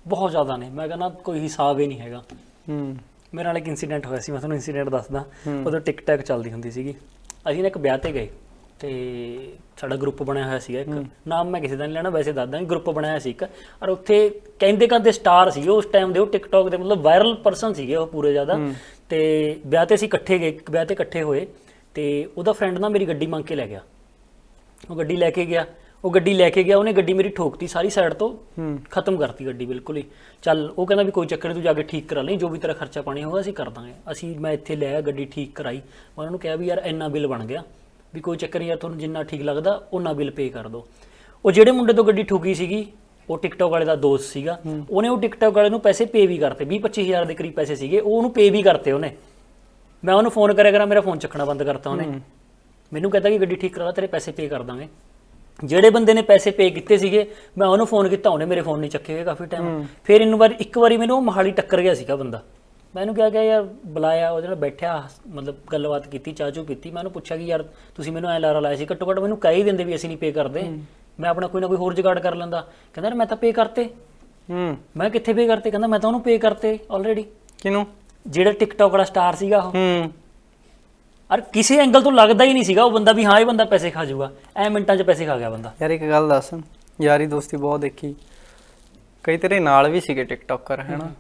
ਬਹੁਤ ਜ਼ਿਆਦਾ ਨੇ। ਮੈਂ ਕਹਿੰਦਾ ਕੋਈ ਹਿਸਾਬ ਹੀ ਨਹੀਂ ਹੈਗਾ। ਹੂੰ। ਮੇਰੇ ਨਾਲ ਇੱਕ ਇਨਸੀਡੈਂਟ ਹੋਇਆ ਸੀ ਮੈਂ ਤੁਹਾਨੂੰ ਇਨਸੀਡੈਂਟ ਦੱਸਦਾ। ਉਦੋਂ ਟਿਕਟੈਕ ਚੱਲਦੀ ਹੁੰਦੀ ਸੀਗੀ। ਅਸੀਂ ਨਾ ਇੱਕ ਵਿਆਹ ਤੇ ਗਏ ਤੇ ਸਾਡਾ ਗਰੁੱਪ ਬਣਿਆ ਹੋਇਆ ਸੀਗਾ ਇੱਕ। ਨਾਮ ਮੈਂ ਕਿਸੇ ਦਾ ਨਹੀਂ ਲੈਣਾ ਵੈਸੇ ਦੱਸਦਾ ਗਰੁੱਪ ਬਣਾਇਆ ਸੀ ਇੱਕ। ਔਰ ਉੱਥੇ ਕਹਿੰਦੇ ਕਹਿੰਦੇ ਸਟਾਰ ਸੀਗੇ ਉਸ ਟਾਈਮ ਦੇ ਉਹ ਟਿਕਟੌਕ ਦੇ ਮਤਲਬ ਵਾਇਰਲ ਪਰਸਨ ਸੀਗੇ ਉਹ ਪੂਰੇ ਜ਼ਿਆਦਾ। ਤੇ ਵਿਆਹ ਤੇ ਅਸੀਂ ਇਕੱਠੇ ਗਏ ਇੱਕ ਵਿਆਹ ਤੇ ਇਕੱਠੇ ਹੋਏ। ਤੇ ਉਹਦਾ ਫਰੈਂਡ ਨਾ ਮੇਰੀ ਗੱਡੀ ਮੰਗ ਕੇ ਲੈ ਗਿਆ। ਉਹ ਗੱਡੀ ਲੈ ਕੇ ਗਿਆ ਉਹ ਗੱਡੀ ਲੈ ਕੇ ਗਿਆ ਉਹਨੇ ਗੱਡੀ ਮੇਰੀ ਠੋਕਤੀ ਸਾਰੀ ਸਾਈਡ ਤੋਂ ਖਤਮ ਕਰਤੀ ਗੱਡੀ ਬਿਲਕੁਲ ਹੀ। ਚੱਲ ਉਹ ਕਹਿੰਦਾ ਵੀ ਕੋਈ ਚੱਕਰ ਨਹੀਂ ਤੂੰ ਜਾ ਕੇ ਠੀਕ ਕਰਾ ਲਈ ਜੋ ਵੀ ਤੇਰਾ ਖਰਚਾ ਪਾਣੀ ਹੋਗਾ ਅਸੀਂ ਕਰ ਦਾਂਗੇ। ਅਸੀਂ ਮੈਂ ਇੱਥੇ ਲੈ ਆਇਆ ਗੱਡੀ ਠੀਕ ਕਰਾਈ। ਮੈਂ ਉਹਨਾਂ ਨੂੰ ਕਿਹਾ ਵੀ ਯਾਰ ਇੰਨਾ ਬਿੱਲ ਬਣ ਗਿਆ ਵੀ ਕੋਈ ਚੱਕਰ ਨਹੀਂ ਯਾਰ ਤੁਹਾਨੂੰ ਜਿੰਨਾ ਠੀਕ ਲੱਗਦਾ ਉਹਨਾਂ ਬਿੱਲ ਪੇ ਕਰ ਦਿਓ ਉਹ ਜਿਹੜੇ ਮੁੰਡੇ ਤੋਂ ਗੱਡੀ ਠੋਕੀ ਸੀਗੀ ਉਹ ਟਿਕਟੌਕ ਵਾਲੇ ਦਾ ਦੋਸਤ ਸੀਗਾ ਉਹਨੇ ਉਹ ਟਿਕਟੌਕ ਵਾਲੇ ਨੂੰ ਪੈਸੇ ਪੇ ਵੀ ਕਰਤੇ 20 25000 ਦੇ ਕਰੀਬ ਪੈਸੇ ਸੀਗੇ ਉਹ ਉਹਨੂੰ ਪੇ ਵੀ ਕਰਤੇ ਉਹਨੇ। ਮੈਂ ਉਹਨੂੰ ਫੋਨ ਕਰਿਆ ਕਰਾਂ ਮੇਰਾ ਫੋਨ ਚੱਕਣਾ ਬੰਦ ਕਰਤਾ ਉਹਨੇ। ਮੈਨੂੰ ਕਹਿੰਦਾ ਕਿ ਗੱਡੀ ਠੀਕ ਕਰਾ ਤੇਰੇ ਪੈਸੇ ਪੇ ਕਰ ਦਾਂਗੇ। ਜਿਹੜੇ ਬੰਦੇ ਨੇ ਪੈਸੇ ਪੇ ਕੀਤੇ ਸੀਗੇ ਮੈਂ ਉਹਨੂੰ ਫੋਨ ਕੀਤਾ ਉਹਨੇ ਮੇਰੇ ਫੋਨ ਨਹੀਂ ਚੱਕੇ ਕਾਫੀ ਟਾਈਮ ਫਿਰ ਇਹਨੂੰ ਵਾਰ ਇੱਕ ਵਾਰੀ ਮੈਨੂੰ ਉਹ ਮਹਾਲੀ ਟੱਕਰ ਗਿਆ ਸੀਗਾ ਬੰਦਾ। ਮੈਂ ਇਹਨੂੰ ਕਿਹਾ ਕਿ ਯਾਰ ਬੁਲਾਇਆ ਉਹਦੇ ਨਾਲ ਬੈਠਿਆ ਮਤਲਬ ਗੱਲਬਾਤ ਕੀਤੀ ਚਾਚੂ ਪੀਤੀ। ਮੈਂ ਉਹਨੂੰ ਪੁੱਛਿਆ ਕਿ ਯਾਰ ਤੁਸੀਂ ਮੈਨੂੰ ਐ ਲਾਰਾ ਲਾਇਆ ਸੀ ਘੱਟੋ ਘੱਟ ਮੈਨੂੰ ਕਹਿ ਹੀ ਦਿੰਦੇ ਵੀ ਅਸੀਂ ਨਹੀਂ ਪੇ ਕਰਦੇ। ਮੈਂ ਆਪਣਾ ਕੋਈ ਨਾ ਕੋਈ ਹੋਰ ਜੁਗਾੜ ਕਰ ਲੈਂਦਾ। ਕਹਿੰਦਾ ਯਾਰ ਮੈਂ ਤਾਂ ਪੇ ਕਰਤੇ। ਹੂੰ। ਮੈਂ ਕਿੱਥੇ ਪੇ ਕਰਤੇ? ਕਹਿੰਦਾ ਮੈਂ ਤਾਂ ਉਹਨੂੰ ਪੇ ਕਰਤੇ ਆਲਰੇਡੀ ਕਿਨੂੰ ਜਿਹੜਾ ਟਿਕਟੌਕ ਵਾਲਾ ਸਟਾਰ ਸੀਗਾ ਉਹ। ਹੂੰ। ਔਰ ਕਿਸੇ ਐਂਗਲ ਤੋਂ ਲੱਗਦਾ ਹੀ ਨਹੀਂ ਸੀਗਾ ਉਹ ਬੰਦਾ ਵੀ ਹਾਂ ਇਹ ਬੰਦਾ ਪੈਸੇ ਖਾ ਜਾਊਗਾ। ਐ ਮਿੰਟਾਂ 'ਚ ਪੈਸੇ ਖਾ ਗਿਆ ਬੰਦਾ। ਯਾਰ ਇੱਕ ਗੱਲ ਦੱਸ ਯਾਰੀ ਦੋਸਤੀ ਬਹੁਤ ਦੇਖੀ। ਕਈ ਤੇਰੇ ਨਾਲ ਵੀ ਸੀਗੇ ਟਿਕਟੋਕਰ ਹੈਨਾ?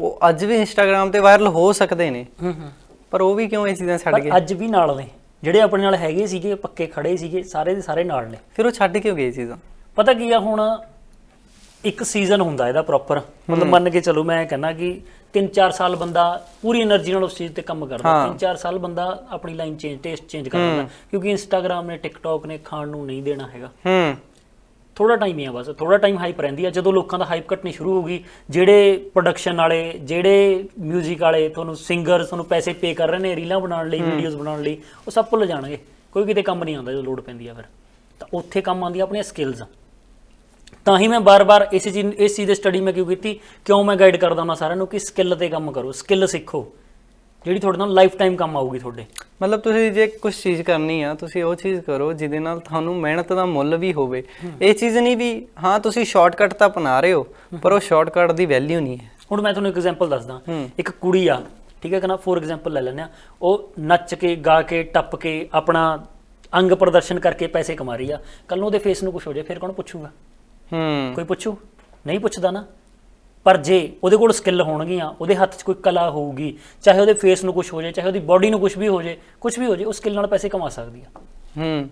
ਉਹ ਅੱਜ ਵੀ ਇੰਸਟਾਗ੍ਰam ਤੇ ਵਾਇਰਲ ਹੋ ਸਕਦੇ ਨੇ। ਹੂੰ ਹੂੰ। ਪਰ ਉਹ ਵੀ ਕਿਉਂ ਇਹ ਚੀਜ਼ਾਂ ਛੱਡ ਗਏ? ਪਰ ਅੱਜ ਵੀ ਨਾਲ ਨੇ। ਜਿਹੜੇ ਆਪਣੇ ਨਾਲ ਹੈਗੇ ਸੀਗੇ ਪੱਕੇ ਖੜੇ ਸੀਗੇ ਸਾਰੇ ਦੇ ਸਾਰੇ ਨਾਲ ਨੇ। ਫਿਰ ਉਹ ਛੱਡ ਕਿਉਂ ਗਏ ਚੀਜ਼ਾਂ? ਪਤਾ ਕੀ ਆ ਹੁਣ ਇੱਕ ਸੀਜ਼ਨ ਹੁੰਦਾ ਇਹਦਾ ਪ੍ਰੋਪਰ ਮਤਲਬ ਮੰਨ ਕੇ ਚਲੋ ਮੈਂ ਕਹਿੰਦਾ ਕਿ 3-4 ਸਾਲ ਬੰਦਾ ਪੂਰੀ એનર્ਜੀ ਨਾਲ ਉਸ ਚੀਜ਼ ਤੇ ਕੰਮ ਕਰਦਾ। 3-4 ਸਾਲ ਬੰਦਾ ਆਪਣੀ ਲਾਈਨ ਚੇਂਜ ਟੇਸਟ ਚੇਂਜ ਕਰ ਦਿੰਦਾ ਕਿਉਂਕਿ ਇੰਸਟਾਗ੍ਰam ਨੇ ਟਿਕਟੋਕ ਨੇ ਖਾਣ ਨੂੰ ਨਹੀਂ ਦੇਣਾ ਹੈਗਾ। ਹੂੰ। ਥੋੜਾ ਟਾਈਮ ਹੀ ਆ ਬਸ। ਥੋੜਾ ਟਾਈਮ ਹਾਈਪ ਰਹਿੰਦੀ ਆ। ਜਦੋਂ ਲੋਕਾਂ ਦਾ ਹਾਈਪ ਘਟਣੀ ਸ਼ੁਰੂ ਹੋ ਗਈ ਜਿਹੜੇ ਪ੍ਰੋਡਕਸ਼ਨ ਵਾਲੇ ਜਿਹੜੇ 뮤직 ਵਾਲੇ ਤੁਹਾਨੂੰ ਸਿੰਗਰ ਤੁਹਾਨੂੰ ਪੈਸੇ ਪੇ ਕਰ ਰਹੇ ਨੇ ਰੀਲਾਂ ਬਣਾਉਣ ਲਈ ਵੀਡੀਓਜ਼ ਬਣਾਉਣ ਲਈ ਉਹ ਸਭ ਭੁੱਲ ਜਾਣਗੇ। ਕੋਈ ਕਿਤੇ ਕੰਮ ਨਹੀਂ ਆਉਂਦਾ ਜਦੋਂ ਲੋਡ ਪੈਂਦੀ ਆ ਫਿਰ। ਤਾਂ ਉੱਥੇ ਕੰਮ ਆਉਂਦੀ ਆਪਣੀਆਂ ਸਕਿੱਲਸ ਤਾਂ ਹੀ ਮੈਂ ਬਾਰ-ਬਾਰ ਇਸ ਚੀਜ਼ ਇਸ ਚੀਜ਼ ਦੀ ਸਟੱਡੀ ਮੈਂ ਕਿਉਂ ਕੀਤੀ? ਕਿਉਂ ਮੈਂ ਗਾਈਡ ਕਰਦਾ ਹਾਂ ਸਾਰਿਆਂ ਨੂੰ ਕਿ ਸਕਿੱਲ ਤੇ ਕੰਮ ਕਰੋ ਸਕਿੱਲ ਸਿੱਖੋ। ਜਿਹੜੀ ਤੁਹਾਡੇ ਨਾਲ ਲਾਈਫ ਟਾਈਮ ਕੰਮ ਆਊਗੀ ਤੁਹਾਡੇ। ਮਤਲਬ ਤੁਸੀਂ ਜੇ ਕੁਝ ਚੀਜ਼ ਕਰਨੀ ਆ ਤੁਸੀਂ ਉਹ ਚੀਜ਼ ਕਰੋ ਜਿਹਦੇ ਨਾਲ ਤੁਹਾਨੂੰ ਮਿਹਨਤ ਦਾ ਮੁੱਲ ਵੀ ਹੋਵੇ। ਇਹ ਚੀਜ਼ ਨਹੀਂ ਵੀ ਹਾਂ ਤੁਸੀਂ ਸ਼ਾਰਟਕਟ ਤਾਂ ਅਪਣਾ ਰਹੇ ਹੋ ਪਰ ਉਹ ਸ਼ਾਰਟਕਟ ਦੀ ਵੈਲਿਊ ਨਹੀਂ ਹੈ। ਹੁਣ ਮੈਂ ਤੁਹਾਨੂੰ ਇੱਕ ਐਗਜ਼ਾਮਪਲ ਦੱਸਦਾ। ਇੱਕ ਕੁੜੀ ਆ ਠੀਕ ਹੈ ਕਿ ਨਾ? ਫੋਰ ਐਗਜ਼ਾਮਪਲ ਲੈ ਲੈਂਦੇ ਆ। ਉਹ ਨੱਚ ਕੇ ਗਾ ਕੇ ਟੱਪ ਕੇ ਆਪਣਾ ਅੰਗ ਪ੍ਰਦਰਸ਼ਨ ਕਰਕੇ ਪੈਸੇ ਕਮਾ ਰਹੀ ਆ। ਕੱਲ ਨੂੰ ਉਹਦੇ ਫੇਸ ਨੂੰ ਕੁਝ ਹੋ ਜਾਏ ਫਿਰ ਕੌਣ ਪੁੱਛੂਗਾ? ਹੂੰ। ਕੋਈ ਪੁੱਛੂ? ਨਹੀਂ ਪੁੱਛਦਾ ਨਾ। ਪਰ ਜੇ ਉਹਦੇ ਕੋਲ ਸਕਿੱਲ ਹੋਣਗੀਆਂ ਉਹਦੇ ਹੱਥ 'ਚ ਕੋਈ ਕਲਾ ਹੋਊਗੀ ਚਾਹੇ ਉਹਦੇ ਫੇਸ ਨੂੰ ਕੁਝ ਹੋ ਜਾਏ ਚਾਹੇ ਉਹਦੀ ਬਾਡੀ ਨੂੰ ਕੁਝ ਵੀ ਹੋ ਜਾਏ ਕੁਝ ਵੀ ਹੋ ਜਾਏ ਉਹ ਸਕਿੱਲ ਨਾਲ ਪੈਸੇ ਕਮਾ ਸਕਦੀ ਆ। ਹੂੰ।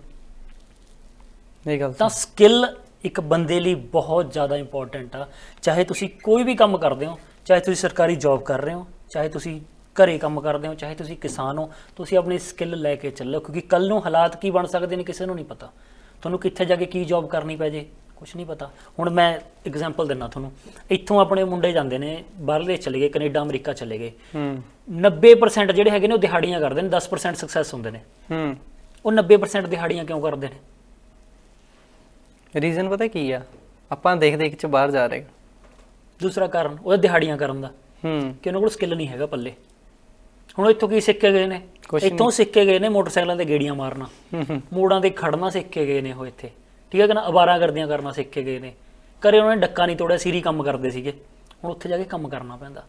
ਇਹ ਗੱਲ ਤਾਂ ਸਕਿੱਲ ਇੱਕ ਬੰਦੇ ਲਈ ਬਹੁਤ ਜ਼ਿਆਦਾ ਇੰਪੋਰਟੈਂਟ ਆ। ਚਾਹੇ ਤੁਸੀਂ ਕੋਈ ਵੀ ਕੰਮ ਕਰਦੇ ਹੋ ਚਾਹੇ ਤੁਸੀਂ ਸਰਕਾਰੀ ਜੌਬ ਕਰ ਰਹੇ ਹੋ ਚਾਹੇ ਤੁਸੀਂ ਘਰੇ ਕੰਮ ਕਰਦੇ ਹੋ ਚਾਹੇ ਤੁਸੀਂ ਕਿਸਾਨ ਹੋ ਤੁਸੀਂ ਆਪਣੀ ਸਕਿੱਲ ਲੈ ਕੇ ਚੱਲੋ। ਕਿਉਂਕਿ ਕੱਲ ਨੂੰ ਹਾਲਾਤ ਕੀ ਬਣ ਸਕਦੇ ਨੇ ਕਿਸੇ ਨੂੰ ਨਹੀਂ ਪਤਾ। ਤੁਹਾਨੂੰ ਕਿੱਥੇ ਜਾ ਕੇ ਕੀ ਜੌਬ ਕਰਨੀ ਪੈ ਜੇ? ਕੁਝ ਨਹੀਂ ਪਤਾ। ਹੁਣ ਮੈਂ ਐਗਜ਼ਾਮਪਲ ਦਿੰਨਾ ਤੁਹਾਨੂੰ। ਇੱਥੋਂ ਆਪਣੇ ਮੁੰਡੇ ਜਾਂਦੇ ਨੇ ਬਾਹਰਲੇ ਚਲੇ ਗਏ ਕੈਨੇਡਾ ਅਮਰੀਕਾ ਚਲੇ ਗਏ। ਹੂੰ। 90% ਜਿਹੜੇ ਹੈਗੇ ਨੇ ਉਹ ਦਿਹਾੜੀਆਂ ਕਰਦੇ ਨੇ 10% ਸਕਸੈਸ ਹੁੰਦੇ ਨੇ। ਹੂੰ। ਉਹ 90% ਦਿਹਾੜੀਆਂ ਕਿਉਂ ਕਰਦੇ ਨੇ? ਰੀਜ਼ਨ ਪਤਾ ਕੀ ਆ? ਆਪਾਂ ਦੇਖ ਦੇਖ ਚ ਬਾਹਰ ਜਾ ਰਹੇ ਦੂਸਰਾ ਕਾਰਨ ਉਹਦਾ ਦਿਹਾੜੀਆਂ ਕਰਨ ਦਾ। ਹੂੰ। ਕਿ ਉਹਨਾਂ ਕੋਲ ਸਕਿੱਲ ਨਹੀਂ ਹੈਗਾ ਪੱਲੇ। ਹੁਣ ਇੱਥੋਂ ਕੀ ਸਿੱਖ ਕੇ ਗਏ ਨੇ। ਇੱਥੋਂ ਸਿੱਖ ਕੇ ਗਏ ਨੇ ਮੋਟਰਸਾਈਕਲਾਂ ਤੇ ਗੇੜੀਆਂ ਮਾਰਨਾ। ਮੋੜਾਂ ਤੇ ਖੜਨਾ ਸਿੱਖ ਕੇ ਗਏ ਨੇ ਉਹ ਇੱਥੇ। ਠੀਕ ਹੈ ਕਿ ਨਾ? ਅਵਾਰਾ ਕਰਦੀਆਂ ਕਰਨਾ ਸਿੱਖ ਕੇ ਗਏ ਨੇ। ਘਰੇ ਉਹਨਾਂ ਨੇ ਡੱਕਾ ਨਹੀਂ ਤੋੜਿਆ, ਸੀਰੀ ਕੰਮ ਕਰਦੇ ਸੀਗੇ। ਹੁਣ ਉੱਥੇ ਜਾ ਕੇ ਕੰਮ ਕਰਨਾ ਪੈਂਦਾ।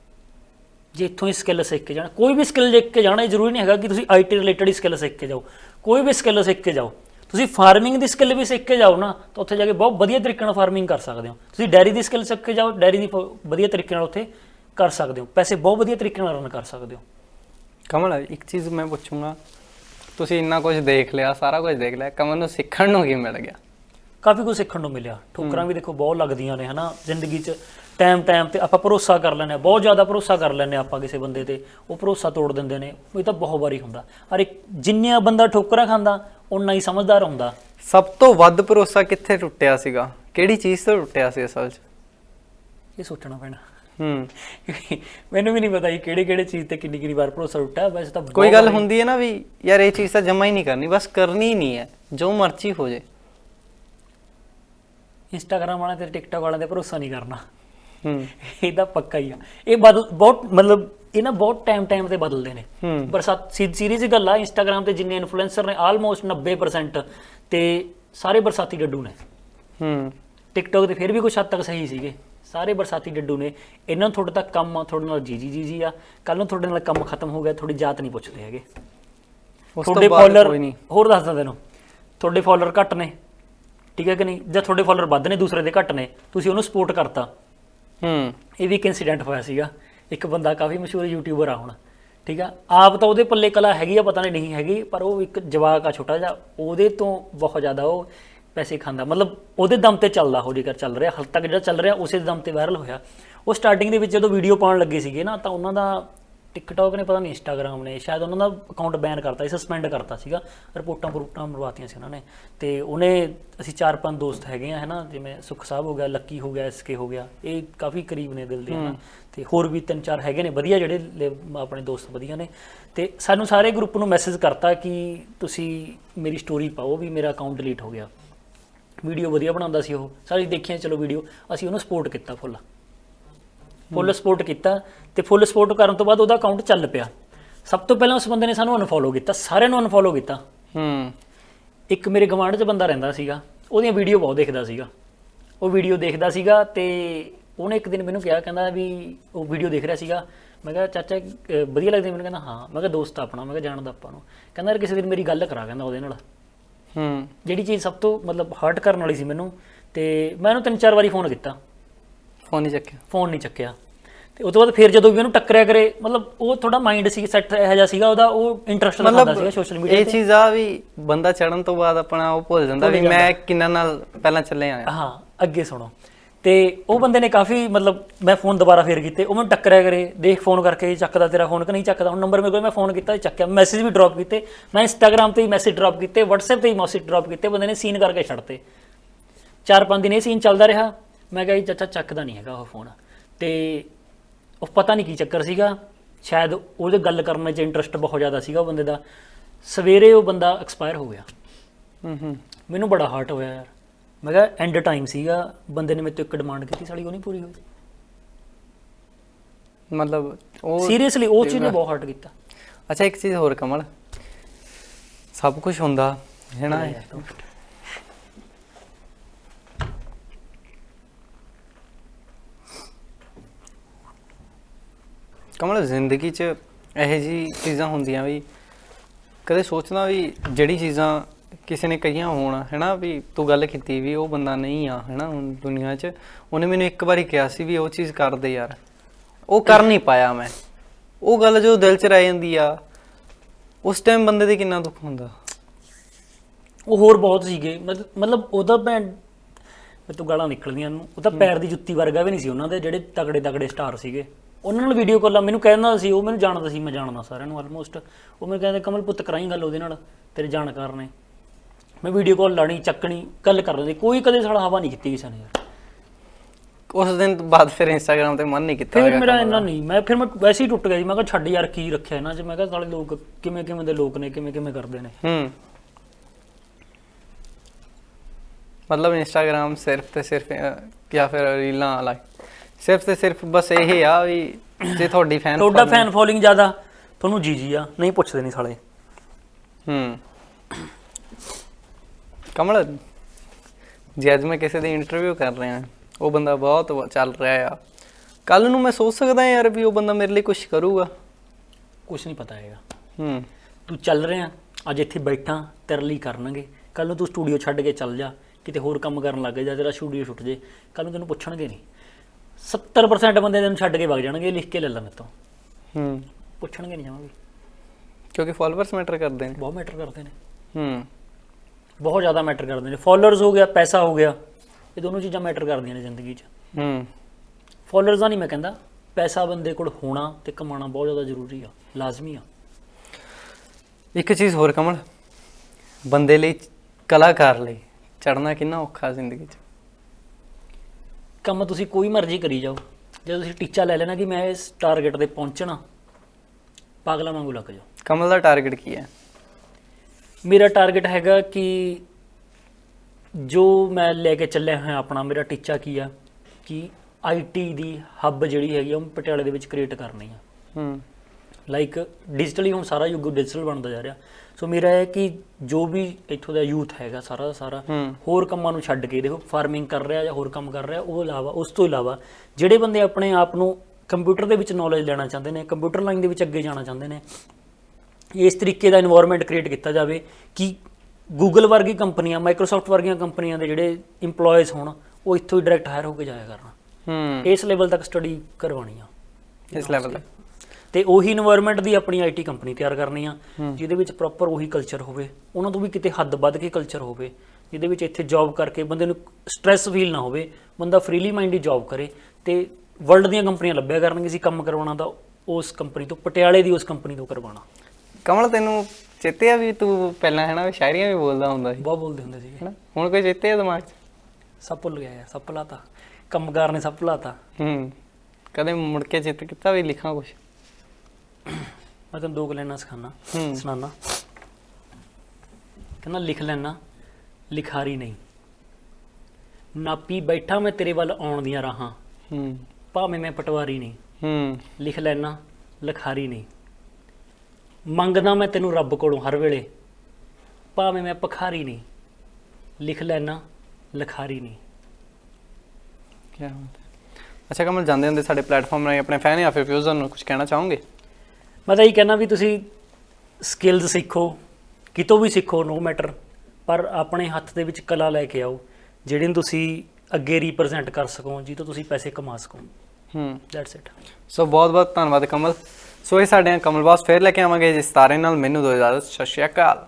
ਜੇ ਇੱਥੋਂ ਹੀ ਸਕਿੱਲ ਸਿੱਖ ਕੇ ਜਾਣਾ। ਕੋਈ ਵੀ ਸਕਿੱਲ ਸਿੱਖ ਕੇ ਜਾਣਾ, ਇਹ ਜ਼ਰੂਰੀ ਨਹੀਂ ਹੈਗਾ ਕਿ ਤੁਸੀਂ ਆਈਟੀ ਰਿਲੇਟਡ ਹੀ ਸਕਿੱਲ ਸਿੱਖ ਕੇ ਜਾਓ। ਕੋਈ ਵੀ ਸਕਿੱਲ ਸਿੱਖ ਕੇ ਜਾਓ। ਤੁਸੀਂ ਫਾਰਮਿੰਗ ਦੀ ਸਕਿੱਲ ਵੀ ਸਿੱਖ ਕੇ ਜਾਓ ਨਾ, ਤਾਂ ਉੱਥੇ ਜਾ ਕੇ ਬਹੁਤ ਵਧੀਆ ਤਰੀਕੇ ਨਾਲ ਫਾਰਮਿੰਗ ਕਰ ਸਕਦੇ ਹੋ। ਤੁਸੀਂ ਡੈਰੀ ਦੀ ਸਕਿੱਲ ਸਿੱਖ ਕੇ ਜਾਓ ਡੈਰੀ ਦੀ ਵਧੀਆ ਤਰੀਕੇ ਨਾਲ ਉੱਥੇ ਕਰ ਸਕਦੇ ਹੋ। ਪੈਸੇ ਬਹੁਤ ਵਧੀਆ ਤਰੀਕੇ ਨਾਲ ਰਨ ਕਰ ਸਕਦੇ ਹੋ। ਕਮਲ, ਇੱਕ ਚੀਜ਼ ਮੈਂ ਪੁੱਛੂੰਗਾ। ਤੁਸੀਂ ਇੰਨਾ ਕੁਝ ਦੇਖ ਲਿਆ, ਸਾਰਾ ਕੁਝ ਦੇਖ ਲਿਆ। ਕਮਲ ਨੂੰ ਸਿੱਖਣ ਨੂੰ ਕੀ ਮਿਲ ਗਿਆ? ਕਾਫੀ ਕੁਝ ਸਿੱਖਣ ਨੂੰ ਮਿਲਿਆ। ਠੋਕਰਾਂ ਵੀ ਦੇਖੋ ਬਹੁਤ ਲੱਗਦੀਆਂ ਨੇ ਹਨਾ? ਜ਼ਿੰਦਗੀ 'ਚ ਟਾਈਮ ਟਾਈਮ ਤੇ ਆਪਾਂ ਭਰੋਸਾ ਕਰ ਲੈਂਦੇ ਹਾਂ ਬਹੁਤ ਜ਼ਿਆਦਾ ਭਰੋਸਾ ਕਰ ਲੈਂਦੇ ਹਾਂ ਆਪਾਂ ਕਿਸੇ ਬੰਦੇ ਤੇ ਉਹ ਭਰੋਸਾ ਤੋੜ ਦਿੰਦੇ ਨੇ ਇਹ ਤਾਂ ਬਹੁਤ ਵਾਰੀ ਹੁੰਦਾ। ਅਰੇ ਜਿੰਨਾ ਬੰਦਾ ਠੋਕਰਾਂ ਖਾਂਦਾ ਉਨਾ ਹੀ ਸਮਝਦਾਰ ਹੁੰਦਾ। ਸਭ ਤੋਂ ਵੱਧ ਭਰੋਸਾ ਕਿੱਥੇ ਟੁੱਟਿਆ ਸੀਗਾ? ਕਿਹੜੀ ਚੀਜ਼ ਤੋਂ ਟੁੱਟਿਆ ਸੀ ਅਸਲ 'ਚ? ਇਹ ਸੋਚਣਾ ਪੈਣਾ। ਹੂੰ। ਮੈਨੂੰ ਵੀ ਨਹੀਂ ਪਤਾ ਇਹ ਕਿਹੜੇ ਕਿਹੜੇ ਚੀਜ਼ ਤੇ ਕਿੰਨੀ ਕਿੰਨੀ ਵਾਰ ਭਰੋਸਾ ਉੱਟਿਆ ਵੈਸੇ ਤਾਂ ਕੋਈ ਗੱਲ ਵਾਰੀ- ਹੁੰਦੀ ਹੈ ਨਾ ਵੀ ਯਾਰ ਇਹ ਚੀਜ਼ ਤਾਂ ਜਮਾ ਹੀ ਨਹੀਂ ਕਰਨੀ ਬਸ ਕਰਨੀ ਹੀ ਨਹੀਂ ਹੈ ਜੋ ਮਰਜ਼ੀ ਹੋ ਜੇ ਇੰਸਟਾਗ੍ਰਾਮ ਵਾਲਿਆਂ ਤੇ ਟਿਕਟੌਕ ਵਾਲਿਆਂ ਤੇ ਭਰੋਸਾ ਨਹੀਂ ਕਰਨਾ। ਹੂੰ। ਇਹ ਤਾਂ ਪੱਕਾ ਹੀ ਆ। ਇਹ ਬਦਲ ਬਹੁਤ ਮਤਲਬ ਇਹ ਨਾ ਬਹੁਤ ਟਾਈਮ ਟਾਈਮ ਤੇ ਬਦਲਦੇ ਨੇ। ਬਰਸਾਤ ਸੀਰੀਜ਼ ਗੱਲ ਆ ਇੰਸਟਾਗ੍ਰam ਤੇ ਜਿੰਨੇ ਇਨਫਲੂਐਂਸਰ ਨੇ ਆਲਮੋਸਟ 90% ਤੇ ਸਾਰੇ ਬਰਸਾਤੀ ਡੱਡੂ ਨੇ। ਹੂੰ। ਟਿਕਟੌਕ ਤੇ ਫਿਰ ਵੀ ਕੁਝ ਹੱਦ ਤੱਕ ਸਹੀ ਸੀਗੇ। ਸਾਰੇ ਬਰਸਾਤੀ ਡੱਡੂ ਨੇ। ਇਹਨਾਂ ਨੂੰ ਤੁਹਾਡੇ ਤੱਕ ਕੰਮ ਆ ਤੁਹਾਡੇ ਨਾਲ ਜੀ ਜੀ ਜੀ ਜੀ ਆ। ਕੱਲ ਨੂੰ ਤੁਹਾਡੇ ਨਾਲ ਕੰਮ ਖਤਮ ਹੋ ਗਿਆ ਤੁਹਾਡੀ ਜਾਤ ਨਹੀਂ ਪੁੱਛਦੇ ਹੈਗੇ। ਤੁਹਾਡੇ ਫਾਲੋਅਰ ਕੋਈ ਨਹੀਂ। ਹੋਰ ਦੱਸਦਾ ਤੈਨੂੰ ਤੁਹਾਡੇ ਫਾਲੋਅਰ ਘੱਟ ਨੇ। ਠੀਕ ਹੈ ਕਿ ਨਹੀਂ? ਜਾਂ ਤੁਹਾਡੇ ਫਾਲੋਅਰ ਵੱਧ ਨੇ ਦੂਸਰੇ ਦੇ ਘੱਟ ਨੇ ਤੁਸੀਂ ਉਹਨੂੰ ਸਪੋਰਟ ਕਰਤਾ। ਹੂੰ। ਇਹ ਵੀ ਇੱਕ ਇਨਸੀਡੈਂਟ ਹੋਇਆ ਸੀਗਾ। ਇੱਕ ਬੰਦਾ ਕਾਫੀ ਮਸ਼ਹੂਰ ਯੂਟਿਊਬਰ ਆ ਹੁਣ ਠੀਕ ਆ? ਆਪ ਤਾਂ ਉਹਦੇ ਪੱਲੇ ਕਲਾ ਹੈਗੀ ਆ ਪਤਾ ਨਹੀਂ ਨਹੀਂ ਹੈਗੀ ਪਰ ਉਹ ਇੱਕ ਜਵਾਕ ਆ ਛੋਟਾ ਜਿਹਾ ਉਹਦੇ ਤੋਂ ਬਹੁਤ ਜ਼ਿਆਦਾ ਉਹ ਪੈਸੇ ਖਾਂਦਾ। ਮਤਲਬ ਉਹਦੇ ਦਮ ਤੇ ਚੱਲਦਾ ਹੋ ਜੇਕਰ ਚੱਲ ਰਿਹਾ ਹਾਲ ਤੱਕ ਜਿਹੜਾ ਚੱਲ ਰਿਹਾ ਉਸੇ ਦਮ ਤੇ ਵਾਇਰਲ ਹੋਇਆ। ਉਹ ਸਟਾਰਟਿੰਗ ਦੇ ਵਿੱਚ ਜਦੋਂ ਵੀਡੀਓ ਪਾਉਣ ਲੱਗੇ ਸੀਗੇ ਨਾ ਤਾਂ ਉਹਨਾਂ ਦਾ ਟਿਕਟੌਕ ਨੇ ਪਤਾ ਨਹੀਂ ਇੰਸਟਾਗ੍ਰam ਨੇ ਸ਼ਾਇਦ ਉਹਨਾਂ ਦਾ ਅਕਾਊਂਟ ਬੈਨ ਕਰਤਾ ਸੀ ਸਸਪੈਂਡ ਕਰਤਾ ਸੀਗਾ ਰਿਪੋਰਟਾਂ ਪਰੂਟਾਂ ਮਰਵਾਤੀਆਂ ਸੀ ਉਹਨਾਂ ਨੇ। ਤੇ ਉਹਨੇ ਅਸੀਂ ਚਾਰ ਪੰਜ ਦੋਸਤ ਹੈਗੇ ਆ ਹਨਾ ਜਿਵੇਂ ਸੁਖ ਸਾਹਿਬ ਹੋ ਗਿਆ ਲੱਕੀ ਹੋ ਗਿਆ ਐਸਕੇ ਹੋ ਗਿਆ ਇਹ ਕਾਫੀ ਕਰੀਬ ਨੇ ਦਿਲ ਦੇ ਹਨਾ। ਤੇ ਹੋਰ ਵੀ ਤਿੰਨ ਚਾਰ ਹੈਗੇ ਨੇ ਵਧੀਆ ਜਿਹੜੇ ਆਪਣੇ ਦੋਸਤ ਵਧੀਆ ਨੇ। ਤੇ ਸਾਨੂੰ ਸਾਰੇ ਗਰੁੱਪ ਨੂੰ ਮੈਸੇਜ ਕਰਤਾ ਕਿ ਤੁਸੀਂ ਮੇਰੀ ਸਟੋਰੀ ਪਾਓ ਵੀ ਮੇਰਾ ਅਕਾਊਂਟ ਡਿਲੀਟ ਹੋ ਗਿਆ। ਵੀਡੀਓ ਵਧੀਆ ਬਣਾਉਂਦਾ ਸੀ ਉਹ ਸਾਰੀ ਦੇਖੀਆਂ ਚਲੋ ਵੀਡੀਓ ਅਸੀਂ ਉਹਨੂੰ ਸਪੋਰਟ ਕੀਤਾ ਫੁੱਲ ਫੁੱਲ ਸਪੋਰਟ ਕੀਤਾ ਤੇ ਫੁੱਲ ਸਪੋਰਟ ਕਰਨ ਤੋਂ ਬਾਅਦ ਉਹਦਾ ਅਕਾਊਂਟ ਚੱਲ ਪਿਆ। ਸਭ ਤੋਂ ਪਹਿਲਾਂ ਉਸ ਬੰਦੇ ਨੇ ਸਾਨੂੰ ਅਨਫੋਲੋ ਕੀਤਾ ਸਾਰਿਆਂ ਨੂੰ ਅਨਫੋਲੋ ਕੀਤਾ। ਹੂੰ। ਇੱਕ ਮੇਰੇ ਗਵਾਂਢ 'ਚ ਬੰਦਾ ਰਹਿੰਦਾ ਸੀਗਾ ਉਹਦੀਆਂ ਵੀਡੀਓ ਬਹੁਤ ਦੇਖਦਾ ਸੀਗਾ। ਉਹ ਵੀਡੀਓ ਦੇਖਦਾ ਸੀਗਾ ਤੇ ਉਹਨੇ ਇੱਕ ਦਿਨ ਮੈਨੂੰ ਕਿਹਾ ਕਹਿੰਦਾ ਵੀ ਉਹ ਵੀਡੀਓ ਦੇਖ ਰਿਹਾ ਸੀਗਾ। ਮੈਂ ਕਿਹਾ ਚਾਚਾ ਵਧੀਆ ਲੱਗਦੀ ਮੈਨੂੰ ਕਹਿੰਦਾ ਹਾਂ। ਮੈਂ ਕਿਹਾ ਦੋਸਤ ਆ ਆਪਣਾ ਮੈਂ ਕਿਹਾ ਜਾਣਦਾ ਆਪਾਂ ਨੂੰ। ਕਹਿੰਦਾ ਯਾਰ ਕਿਸੇ ਦਿਨ ਮੇਰੀ ਗੱਲ ਕਰਾ ਕਹਿੰਦਾ ਉਹਦੇ ਨਾਲ। ਹੂੰ। ਜਿਹੜੀ ਚੀਜ਼ ਸਭ ਤੋਂ ਮਤਲਬ ਹਰਟ ਕਰਨ ਵਾਲੀ ਸੀ ਮੈਨੂੰ। ਤੇ ਮੈਂ ਉਹਨੂੰ ਤਿੰਨ ਚਾਰ ਵਾਰੀ ਫੋਨ ਕੀਤਾ। ਫੋਨ ਨਹੀਂ ਚੱਕਿਆ। ਫੋਨ ਨਹੀਂ ਚੱਕਿਆ। ਤੇ ਉਸ ਤੋਂ ਬਾਅਦ ਫਿਰ ਜਦੋਂ ਵੀ ਉਹਨੂੰ ਟੱਕਰਿਆ ਕਰੇ ਮਤਲਬ ਉਹ ਥੋੜਾ ਮਾਈਂਡ ਸੀ ਸੈੱਟ ਇਹੋ ਜਿਹਾ ਸੀਗਾ ਉਹਦਾ ਉਹ ਇੰਟਰਸਟ ਦਿਖਾਉਂਦਾ ਸੀਗਾ ਸੋਸ਼ਲ ਮੀਡੀਆ ਇਹ ਚੀਜ਼ ਆ ਵੀ ਬੰਦਾ ਚੜਨ ਤੋਂ ਬਾਅਦ ਆਪਣਾ ਉਹ ਭੁੱਲ ਜਾਂਦਾ ਵੀ ਮੈਂ ਕਿੰਨਾ ਨਾਲ ਪਹਿਲਾਂ ਚੱਲੇ ਆਇਆ। ਹਾਂ ਅੱਗੇ ਸੁਣੋ। ਤੇ ਉਹ ਬੰਦੇ ਨੇ ਕਾਫੀ ਮਤਲਬ ਮੈਂ ਫੋਨ ਦੁਬਾਰਾ ਫੇਰ ਕੀਤੇ ਉਹ ਮੈਨੂੰ ਟੱਕਰਿਆ ਕਰੇ ਦੇਖ ਫੋਨ ਕਰਕੇ ਚੱਕਦਾ ਤੇਰਾ ਫੋਨ ਕਿ ਨਹੀਂ ਚੱਕਦਾ ਹੁਣ ਨੰਬਰ ਮੇਰੇ ਕੋਲ ਮੈਂ ਫੋਨ ਕੀਤਾ ਚੱਕਿਆ ਮੈਸੇਜ ਵੀ ਡ੍ਰੌਪ ਕੀਤੇ ਮੈਂ ਇੰਸਟਾਗ੍ਰam ਤੇ ਵੀ ਮੈਸੇਜ ਡ੍ਰੌਪ ਕੀਤੇ WhatsApp ਤੇ ਵੀ ਮੈਸੇਜ ਡ੍ਰੌਪ ਕੀਤੇ ਬੰਦੇ ਨੇ ਸੀਨ ਕਰਕੇ ਛੱਡਤੇ। ਚਾਰ ਪੰਜ ਦਿਨ ਇਹ ਸੀਨ ਚੱਲਦਾ ਰਿਹਾ। ਮੈਂ ਕਿਹਾ ਜੀ ਚਾਚਾ ਚੱਕਦਾ ਨਹੀਂ ਹੈਗਾ ਉਹ ਫੋਨ। ਤੇ ਉਹ ਪਤਾ ਨਹੀਂ ਕੀ ਚੱਕਰ ਸੀਗਾ। ਸ਼ਾਇਦ ਉਹਦੇ ਗੱਲ ਕਰਨ 'ਚ ਇੰਟਰਸਟ ਬਹੁਤ ਜ਼ਿਆਦਾ ਸੀਗਾ ਉਹ ਬੰਦੇ ਦਾ। ਸਵੇਰੇ ਉਹ ਬੰਦਾ ਐਕਸਪਾਇਰ ਹੋ ਗਿਆ। ਹੂੰ ਹੂੰ। ਮੈਨੂੰ ਬੜਾ ਹਰਟ ਹੋਇਆ ਯਾਰ। ਮੈਂ ਕਿਹਾ ਐਂਡ ਟਾਈਮ ਸੀਗਾ। ਬੰਦੇ ਨੇ ਮੇਰੇ ਤੋਂ ਇੱਕ ਡਿਮਾਂਡ ਕੀਤੀ ਸਾਲੀ ਉਹ ਨਹੀਂ ਪੂਰੀ ਹੋਈ। ਮਤਲਬ ਉਹ ਸੀਰੀਅਸਲੀ ਉਹ ਚੀਜ਼ ਨੇ ਬਹੁਤ ਹਰਟ ਕੀਤਾ। ਅੱਛਾ ਇੱਕ ਚੀਜ਼ ਹੋਰ ਕਮਲ। ਸਭ ਕੁਝ ਹੁੰਦਾ ਹੈ ਨਾ? ਕਮਲ ਜ਼ਿੰਦਗੀ 'ਚ ਇਹੋ ਜੀ ਚੀਜ਼ਾਂ ਹੁੰਦੀਆਂ ਵੀ ਕਦੇ ਸੋਚਣਾ ਵੀ ਜਿਹੜੀ ਚੀਜ਼ਾਂ ਕਿਸੇ ਨੇ ਕਹੀਆਂ ਹੋਣ ਹੈਨਾ ਵੀ ਤੂੰ ਗੱਲ ਕੀਤੀ ਵੀ ਉਹ ਬੰਦਾ ਨਹੀਂ ਆ ਹੈਨਾ ਹੁਣ ਦੁਨੀਆ 'ਚ ਉਹਨੇ ਮੈਨੂੰ ਇੱਕ ਵਾਰੀ ਕਿਹਾ ਸੀ ਵੀ ਉਹ ਚੀਜ਼ ਕਰ ਦੇ ਯਾਰ। ਉਹ ਕਰ ਨਹੀਂ ਪਾਇਆ ਮੈਂ। ਉਹ ਗੱਲ ਜੋ ਦਿਲ 'ਚ ਰਹਿ ਜਾਂਦੀ ਆ ਉਸ ਟਾਈਮ ਬੰਦੇ ਦੇ ਕਿੰਨਾ ਦੁੱਖ ਹੁੰਦਾ? ਉਹ ਹੋਰ ਬਹੁਤ ਸੀਗੇ ਮਤਲਬ ਉਹਦਾ ਭੈਣ ਤੋਂ ਗਾਲਾਂ ਨਿਕਲਦੀਆਂ ਨੂੰ ਉਹਦਾ ਪੈਰ ਦੀ ਜੁੱਤੀ ਵਰਗਾ ਵੀ ਨਹੀਂ ਸੀ ਉਹਨਾਂ ਦੇ ਜਿਹੜੇ ਤਗੜੇ ਤਗੜੇ ਸਟਾਰ ਸੀਗੇ। ਉਹਨਾਂ ਨਾਲ ਵੀਡੀਓ ਕਾਲਾਂ ਮੈਨੂੰ ਕਹਿੰਦਾ ਸੀ ਉਹ ਮੈਨੂੰ ਜਾਣਦਾ ਸੀ ਮੈਂ ਜਾਣਦਾ ਸਾਰਿਆਂ ਨੂੰ ਆਲਮੋਸਟ ਉਹ ਮੈਨੂੰ ਕਹਿੰਦੇ ਕਮਲ ਪੁੱਤ ਕਰਾਈ ਗੱਲ ਉਹਦੇ ਨਾਲ ਤੇਰੇ ਜਾਣਕਾਰ ਨੇ। ਮੈਂ ਵੀਡੀਓ ਕਾਲ ਲਾਣੀ ਚੱਕਣੀ ਗੱਲ ਕਰ ਲੈਂਦੇ ਕੋਈ ਕਦੇ ਸਾਡਾ ਹਵਾ ਨਹੀਂ ਕੀਤੀ ਕਿਸੇ ਨੇ ਯਾਰ। ਉਸ ਦਿਨ ਤੋਂ ਬਾਅਦ ਫਿਰ ਇੰਸਟਾਗ੍ਰam ਤੇ ਮਨ ਨਹੀਂ ਕੀਤਾ ਫਿਰ ਮੇਰਾ ਇੰਨਾ ਨਹੀਂ ਮੈਂ ਫਿਰ ਮੈਂ ਵੈਸੇ ਹੀ ਟੁੱਟ ਗਿਆ ਜੀ ਮੈਂ ਕਿਹਾ ਛੱਡ ਯਾਰ ਕੀ ਰੱਖਿਆ ਇਹਨਾਂ 'ਚ? ਮੈਂ ਕਿਹਾ ਸਾਲੇ ਲੋਕ ਕਿਵੇਂ ਕਿਵੇਂ ਦੇ ਲੋਕ ਨੇ ਕਿਵੇਂ ਕਿਵੇਂ ਕਰਦੇ ਨੇ। ਹੂੰ। ਮਤਲਬ ਇੰਸਟਾਗ੍ਰam ਸਿਰਫ ਤੇ ਸਿਰਫ ਜਾਂ ਫਿਰ ਰੀਲਾਂ ਵਾਲਾ ਸਿਰਫ ਤੇ ਸਿਰਫ ਬਸ ਇਹ ਆ ਵੀ ਜੇ ਤੁਹਾਡੀ ਫੈਨ ਤੁਹਾਡਾ ਫੈਨ ਫੋਲੋਇੰਗ ਜ਼ਿਆਦਾ ਤੁਹਾਨੂੰ ਜੀ ਜੀ ਆ ਨਹੀਂ ਪੁੱਛਦੇ ਨਹੀਂ ਸਾਲੇ। ਹੂੰ। ਕਮਲ ਜੇ ਅੱਜ ਮੈਂ ਕਿਸੇ ਦੀ ਇੰਟਰਵਿਊ ਕਰ ਰਿਹਾ ਉਹ ਬੰਦਾ ਬਹੁਤ ਚੱਲ ਰਿਹਾ ਆ। ਕੱਲ ਨੂੰ ਮੈਂ ਸੋਚ ਸਕਦਾ ਯਾਰ ਵੀ ਉਹ ਬੰਦਾ ਮੇਰੇ ਲਈ ਕੁਝ ਕਰੂਗਾ। ਕੁਝ ਨਹੀਂ ਪਤਾ ਹੈਗਾ। ਹੂੰ। ਤੂੰ ਚੱਲ ਰਿਹਾ ਅੱਜ ਇੱਥੇ ਬੈਠਾ ਤੇਰੇ ਲਈ ਕਰਨਗੇ। ਕੱਲ ਨੂੰ ਤੂੰ ਸਟੂਡੀਓ ਛੱਡ ਕੇ ਚੱਲ ਜਾ ਕਿਤੇ ਹੋਰ ਕੰਮ ਕਰਨ ਲੱਗ ਜਾ ਤੇਰਾ ਸਟੂਡੀਓ ਛੁੱਟ ਜੇ। ਕੱਲ ਨੂੰ ਤੈਨੂੰ ਪੁੱਛਣਗੇ ਨਹੀਂ। 70% ਬੰਦੇ ਤੈਨੂੰ ਛੱਡ ਕੇ ਵਗ ਜਾਣਗੇ ਲਿਖ ਕੇ ਲੈ ਲੈ ਮੇਰੇ ਤੋਂ ਹੂੰ। ਪੁੱਛਣਗੇ ਨਹੀਂ ਜਾਵਾਂਗੇ ਕਿਉਂਕਿ ਫਾਲੋਅਰਸ ਮੈਟਰ ਕਰਦੇ ਨੇ। ਬਹੁਤ ਮੈਟਰ ਕਰਦੇ ਨੇ। ਹੂੰ। ਬਹੁਤ ਜ਼ਿਆਦਾ ਮੈਟਰ ਕਰਦੇ ਨੇ। ਫਾਲੋਅਰਸ ਹੋ ਗਿਆ ਪੈਸਾ ਹੋ ਗਿਆ ਇਹ ਦੋਨੋਂ ਚੀਜ਼ਾਂ ਮੈਟਰ ਕਰਦੀਆਂ ਨੇ ਜ਼ਿੰਦਗੀ 'ਚ। ਹੂੰ। ਫਾਲੋਅਰਸ ਦਾ ਨਹੀਂ ਮੈਂ ਕਹਿੰਦਾ ਪੈਸਾ ਬੰਦੇ ਕੋਲ ਹੋਣਾ ਤੇ ਕਮਾਉਣਾ ਬਹੁਤ ਜ਼ਿਆਦਾ ਜ਼ਰੂਰੀ ਆ ਲਾਜ਼ਮੀ ਆ। ਇੱਕ ਚੀਜ਼ ਹੋਰ ਕਮਲ ਬੰਦੇ ਲਈ ਕਲਾਕਾਰ ਲਈ ਚੜਨਾ ਕਿੰਨਾ ਔਖਾ ਜ਼ਿੰਦਗੀ 'ਚ। ਕੰਮ ਤੁਸੀਂ ਕੋਈ ਮਰਜ਼ੀ ਕਰੀ ਜਾਓ। ਜੇ ਤੁਸੀਂ ਟੀਚਾ ਲੈ ਲੈਣਾ ਕਿ ਮੈਂ ਇਸ ਟਾਰਗੇਟ ਤੇ ਪਹੁੰਚਣਾ ਪਾਗਲਾਂ ਵਾਂਗੂ ਲੱਗ ਜਾਓ। ਕਮਲ ਦਾ ਟਾਰਗੇਟ ਕੀ ਹੈ? ਮੇਰਾ ਟਾਰਗੇਟ ਹੈਗਾ ਕਿ ਜੋ ਮੈਂ ਲੈ ਕੇ ਚੱਲਿਆ ਹੋਇਆ ਆਪਣਾ ਮੇਰਾ ਟੀਚਾ ਕੀ ਆ? ਕਿ ਆਈਟੀ ਦੀ ਹੱਬ ਜਿਹੜੀ ਹੈਗੀ ਆ ਉਹ ਪਟਿਆਲੇ ਦੇ ਵਿੱਚ ਕ੍ਰੀਏਟ ਕਰਨੀ ਆ। ਹੂੰ। ਲਾਈਕ ਡਿਜੀਟਲੀ ਹੁਣ ਸਾਰਾ ਯੁੱਗ ਡਿਜੀਟਲ ਬਣਦਾ ਜਾ ਰਿਹਾ। ਸੋ ਮੇਰਾ ਇਹ ਕਿ ਜੋ ਵੀ ਇੱਥੋਂ ਦਾ ਯੂਥ ਹੈਗਾ ਸਾਰਾ ਦਾ ਸਾਰਾ ਹੋਰ ਕੰਮਾਂ ਨੂੰ ਛੱਡ ਕੇ ਦੇਖੋ ਫਾਰਮਿੰਗ ਕਰ ਰਿਹਾ ਜਾਂ ਹੋਰ ਕੰਮ ਕਰ ਰਿਹਾ ਉਹ ਇਲਾਵਾ ਉਸ ਤੋਂ ਇਲਾਵਾ ਜਿਹੜੇ ਬੰਦੇ ਆਪਣੇ ਆਪ ਨੂੰ ਕੰਪਿਊਟਰ ਦੇ ਵਿੱਚ ਨੌਲੇਜ ਲੈਣਾ ਚਾਹੁੰਦੇ ਨੇ ਕੰਪਿਊਟਰ ਲਾਈਨ ਦੇ ਵਿੱਚ ਅੱਗੇ ਜਾਣਾ ਚਾਹੁੰਦੇ ਨੇ ਇਸ ਤਰੀਕੇ ਦਾ এনवायरमेंट ਕ੍ਰੀਏਟ ਕੀਤਾ ਜਾਵੇ ਕਿ ਗੂਗਲ ਵਰਗੀ ਕੰਪਨੀਆਂ ਮਾਈਕਰੋਸਾਫਟ ਵਰਗੀਆਂ ਕੰਪਨੀਆਂ ਦੇ ਜਿਹੜੇ EMPLOYEES ਹੋਣ ਉਹ ਇੱਥੋਂ ਹੀ ਡਾਇਰੈਕਟ ਹਾਇਰ ਹੋ ਕੇ ਜਾਇਆ ਕਰਨਾ। ਇਸ ਲੈਵਲ ਤੱਕ ਸਟੱਡੀ ਕਰਵਾਉਣੀ ਆ। ਇਸ ਲੈਵਲ ਤੱਕ। ਤੇ ਉਹੀ এনवायरमेंट ਦੀ ਆਪਣੀ ਆਈਟੀ ਕੰਪਨੀ ਤਿਆਰ ਕਰਨੀ ਆ ਜਿਹਦੇ ਵਿੱਚ ਪ੍ਰੋਪਰ ਉਹੀ ਕਲਚਰ ਹੋਵੇ। ਉਹਨਾਂ ਤੋਂ ਵੀ ਕਿਤੇ ਹੱਦ ਵੱਧ ਕੇ ਕਲਚਰ ਹੋਵੇ ਜਿਹਦੇ ਵਿੱਚ ਇੱਥੇ ਜੌਬ ਕਰਕੇ ਬੰਦੇ ਨੂੰ ਸਟ्रेस ਫੀਲ ਨਾ ਹੋਵੇ ਬੰਦਾ ਫ੍ਰੀਲੀ ਮਾਈਂਡਡ ਜੌਬ ਕਰੇ ਤੇ ਵਰਲਡ ਦੀਆਂ ਕੰਪਨੀਆਂ ਲੱਭਿਆ ਕਰਨਗੇ ਸੀ ਕੰਮ ਕਰਵਾਉਣਾ ਤਾਂ ਉਸ ਕੰਪਨੀ ਤੋਂ ਪਟਿਆਲੇ ਦੀ ਉਸ ਕੰਪਨੀ ਤੋਂ ਕਰਵਾਉਣਾ। ਕਮਲ ਤੈਨੂੰ ਚੇਤੇ ਆ ਵੀ ਤੂੰ ਪਹਿਲਾਂ ਹੈਨਾ ਸ਼ਾਇਰੀਆਂ ਵੀ ਬੋਲਦਾ ਹੁੰਦਾ ਸੀ। ਬਹੁਤ ਬੋਲਦੇ ਹੁੰਦੇ ਸੀ ਹੈਨਾ? ਹੁਣ ਕੋਈ ਚੇਤੇ ਆ ਦਿਮਾਗ 'ਚ? ਸਭ ਭੁੱਲ ਗਿਆ ਸਭ ਭੁਲਾਤਾ। ਕੰਮਕਾਰ ਨੇ ਸਭ ਭੁਲਾਤਾ। ਹੂੰ। ਕਦੇ ਮੁੜ ਕੇ ਚੇਤੇ ਕੀਤਾ ਵੀ ਲਿਖਾਂ ਕੁਝ ਮੈਂ ਤੈਨੂੰ ਦੋ ਕੁ ਲਾਈਨਾਂ ਸਿਖਾਣਾ ਸੁਣਾਣਾ ਕਹਿੰਦਾ ਲਿਖ ਲੈਣਾ ਲਿਖਾਰੀ ਨਹੀਂ। ਨਾਪੀ ਬੈਠਾ ਮੈਂ ਤੇਰੇ ਵੱਲ ਆਉਣ ਦੀਆਂ ਰਾਹਾਂ। ਹੂੰ। ਭਾਵੇਂ ਮੈਂ ਪਟਵਾਰੀ ਨਹੀਂ। ਹੂੰ। ਲਿਖ ਲੈਣਾ ਲਿਖਾਰੀ ਨਹੀਂ। ਮੰਗਦਾ ਮੈਂ ਤੈਨੂੰ ਰੱਬ ਕੋਲੋਂ ਹਰ ਵੇਲੇ। ਭਾਵੇਂ ਮੈਂ ਪਖਾਰੀ ਨਹੀਂ। ਲਿਖ ਲੈਣਾ ਲਿਖਾਰੀ ਨਹੀਂ। ਕੀ ਬਾਤ ਹੈ। ਅੱਛਾ ਕਮਲ ਜਾਂਦੇ ਹੁੰਦੇ ਸਾਡੇ ਪਲੇਟਫਾਰਮ ਰਾਹੀਂ ਆਪਣੇ ਫੈਨ ਜਾਂ ਫਿਰ ਵਿਊਜ਼ਰ ਨੂੰ ਕੁਝ ਕਹਿਣਾ ਚਾਹੋਗੇ? ਮੈਂ ਤਾਂ ਇਹ ਕਹਿਣਾ ਵੀ ਤੁਸੀਂ ਸਕਿੱਲਸ ਸਿੱਖੋ ਕਿਤੋਂ ਵੀ ਸਿੱਖੋ ਨੋ ਮੈਟਰ ਪਰ ਆਪਣੇ ਹੱਥ ਦੇ ਵਿੱਚ ਕਲਾ ਲੈ ਕੇ ਆਓ ਜਿਹੜੀ ਨੂੰ ਤੁਸੀਂ ਅੱਗੇ ਰਿਪਰੈਜ਼ੈਂਟ ਕਰ ਸਕੋ ਜੀ ਤੋਂ ਤੁਸੀਂ ਪੈਸੇ ਕਮਾ ਸਕੋ। ਹੂੰ। ਦੈਟਸ ਇਟ ਸੋ ਬਹੁਤ ਬਹੁਤ ਧੰਨਵਾਦ ਕਮਲ। ਸੋ ਇਹ ਸਾਡੇ ਕਮਲ ਬਾਸ ਫੇਰ ਲੈ ਕੇ ਆਵਾਂਗੇ ਜਿਸ ਤਾਰੇ ਨਾਲ ਮੈਨੂੰ ਦੋ ਇਜਾਜ਼ਤ ਸਤਿ ਸ਼੍ਰੀ ਅਕਾਲ।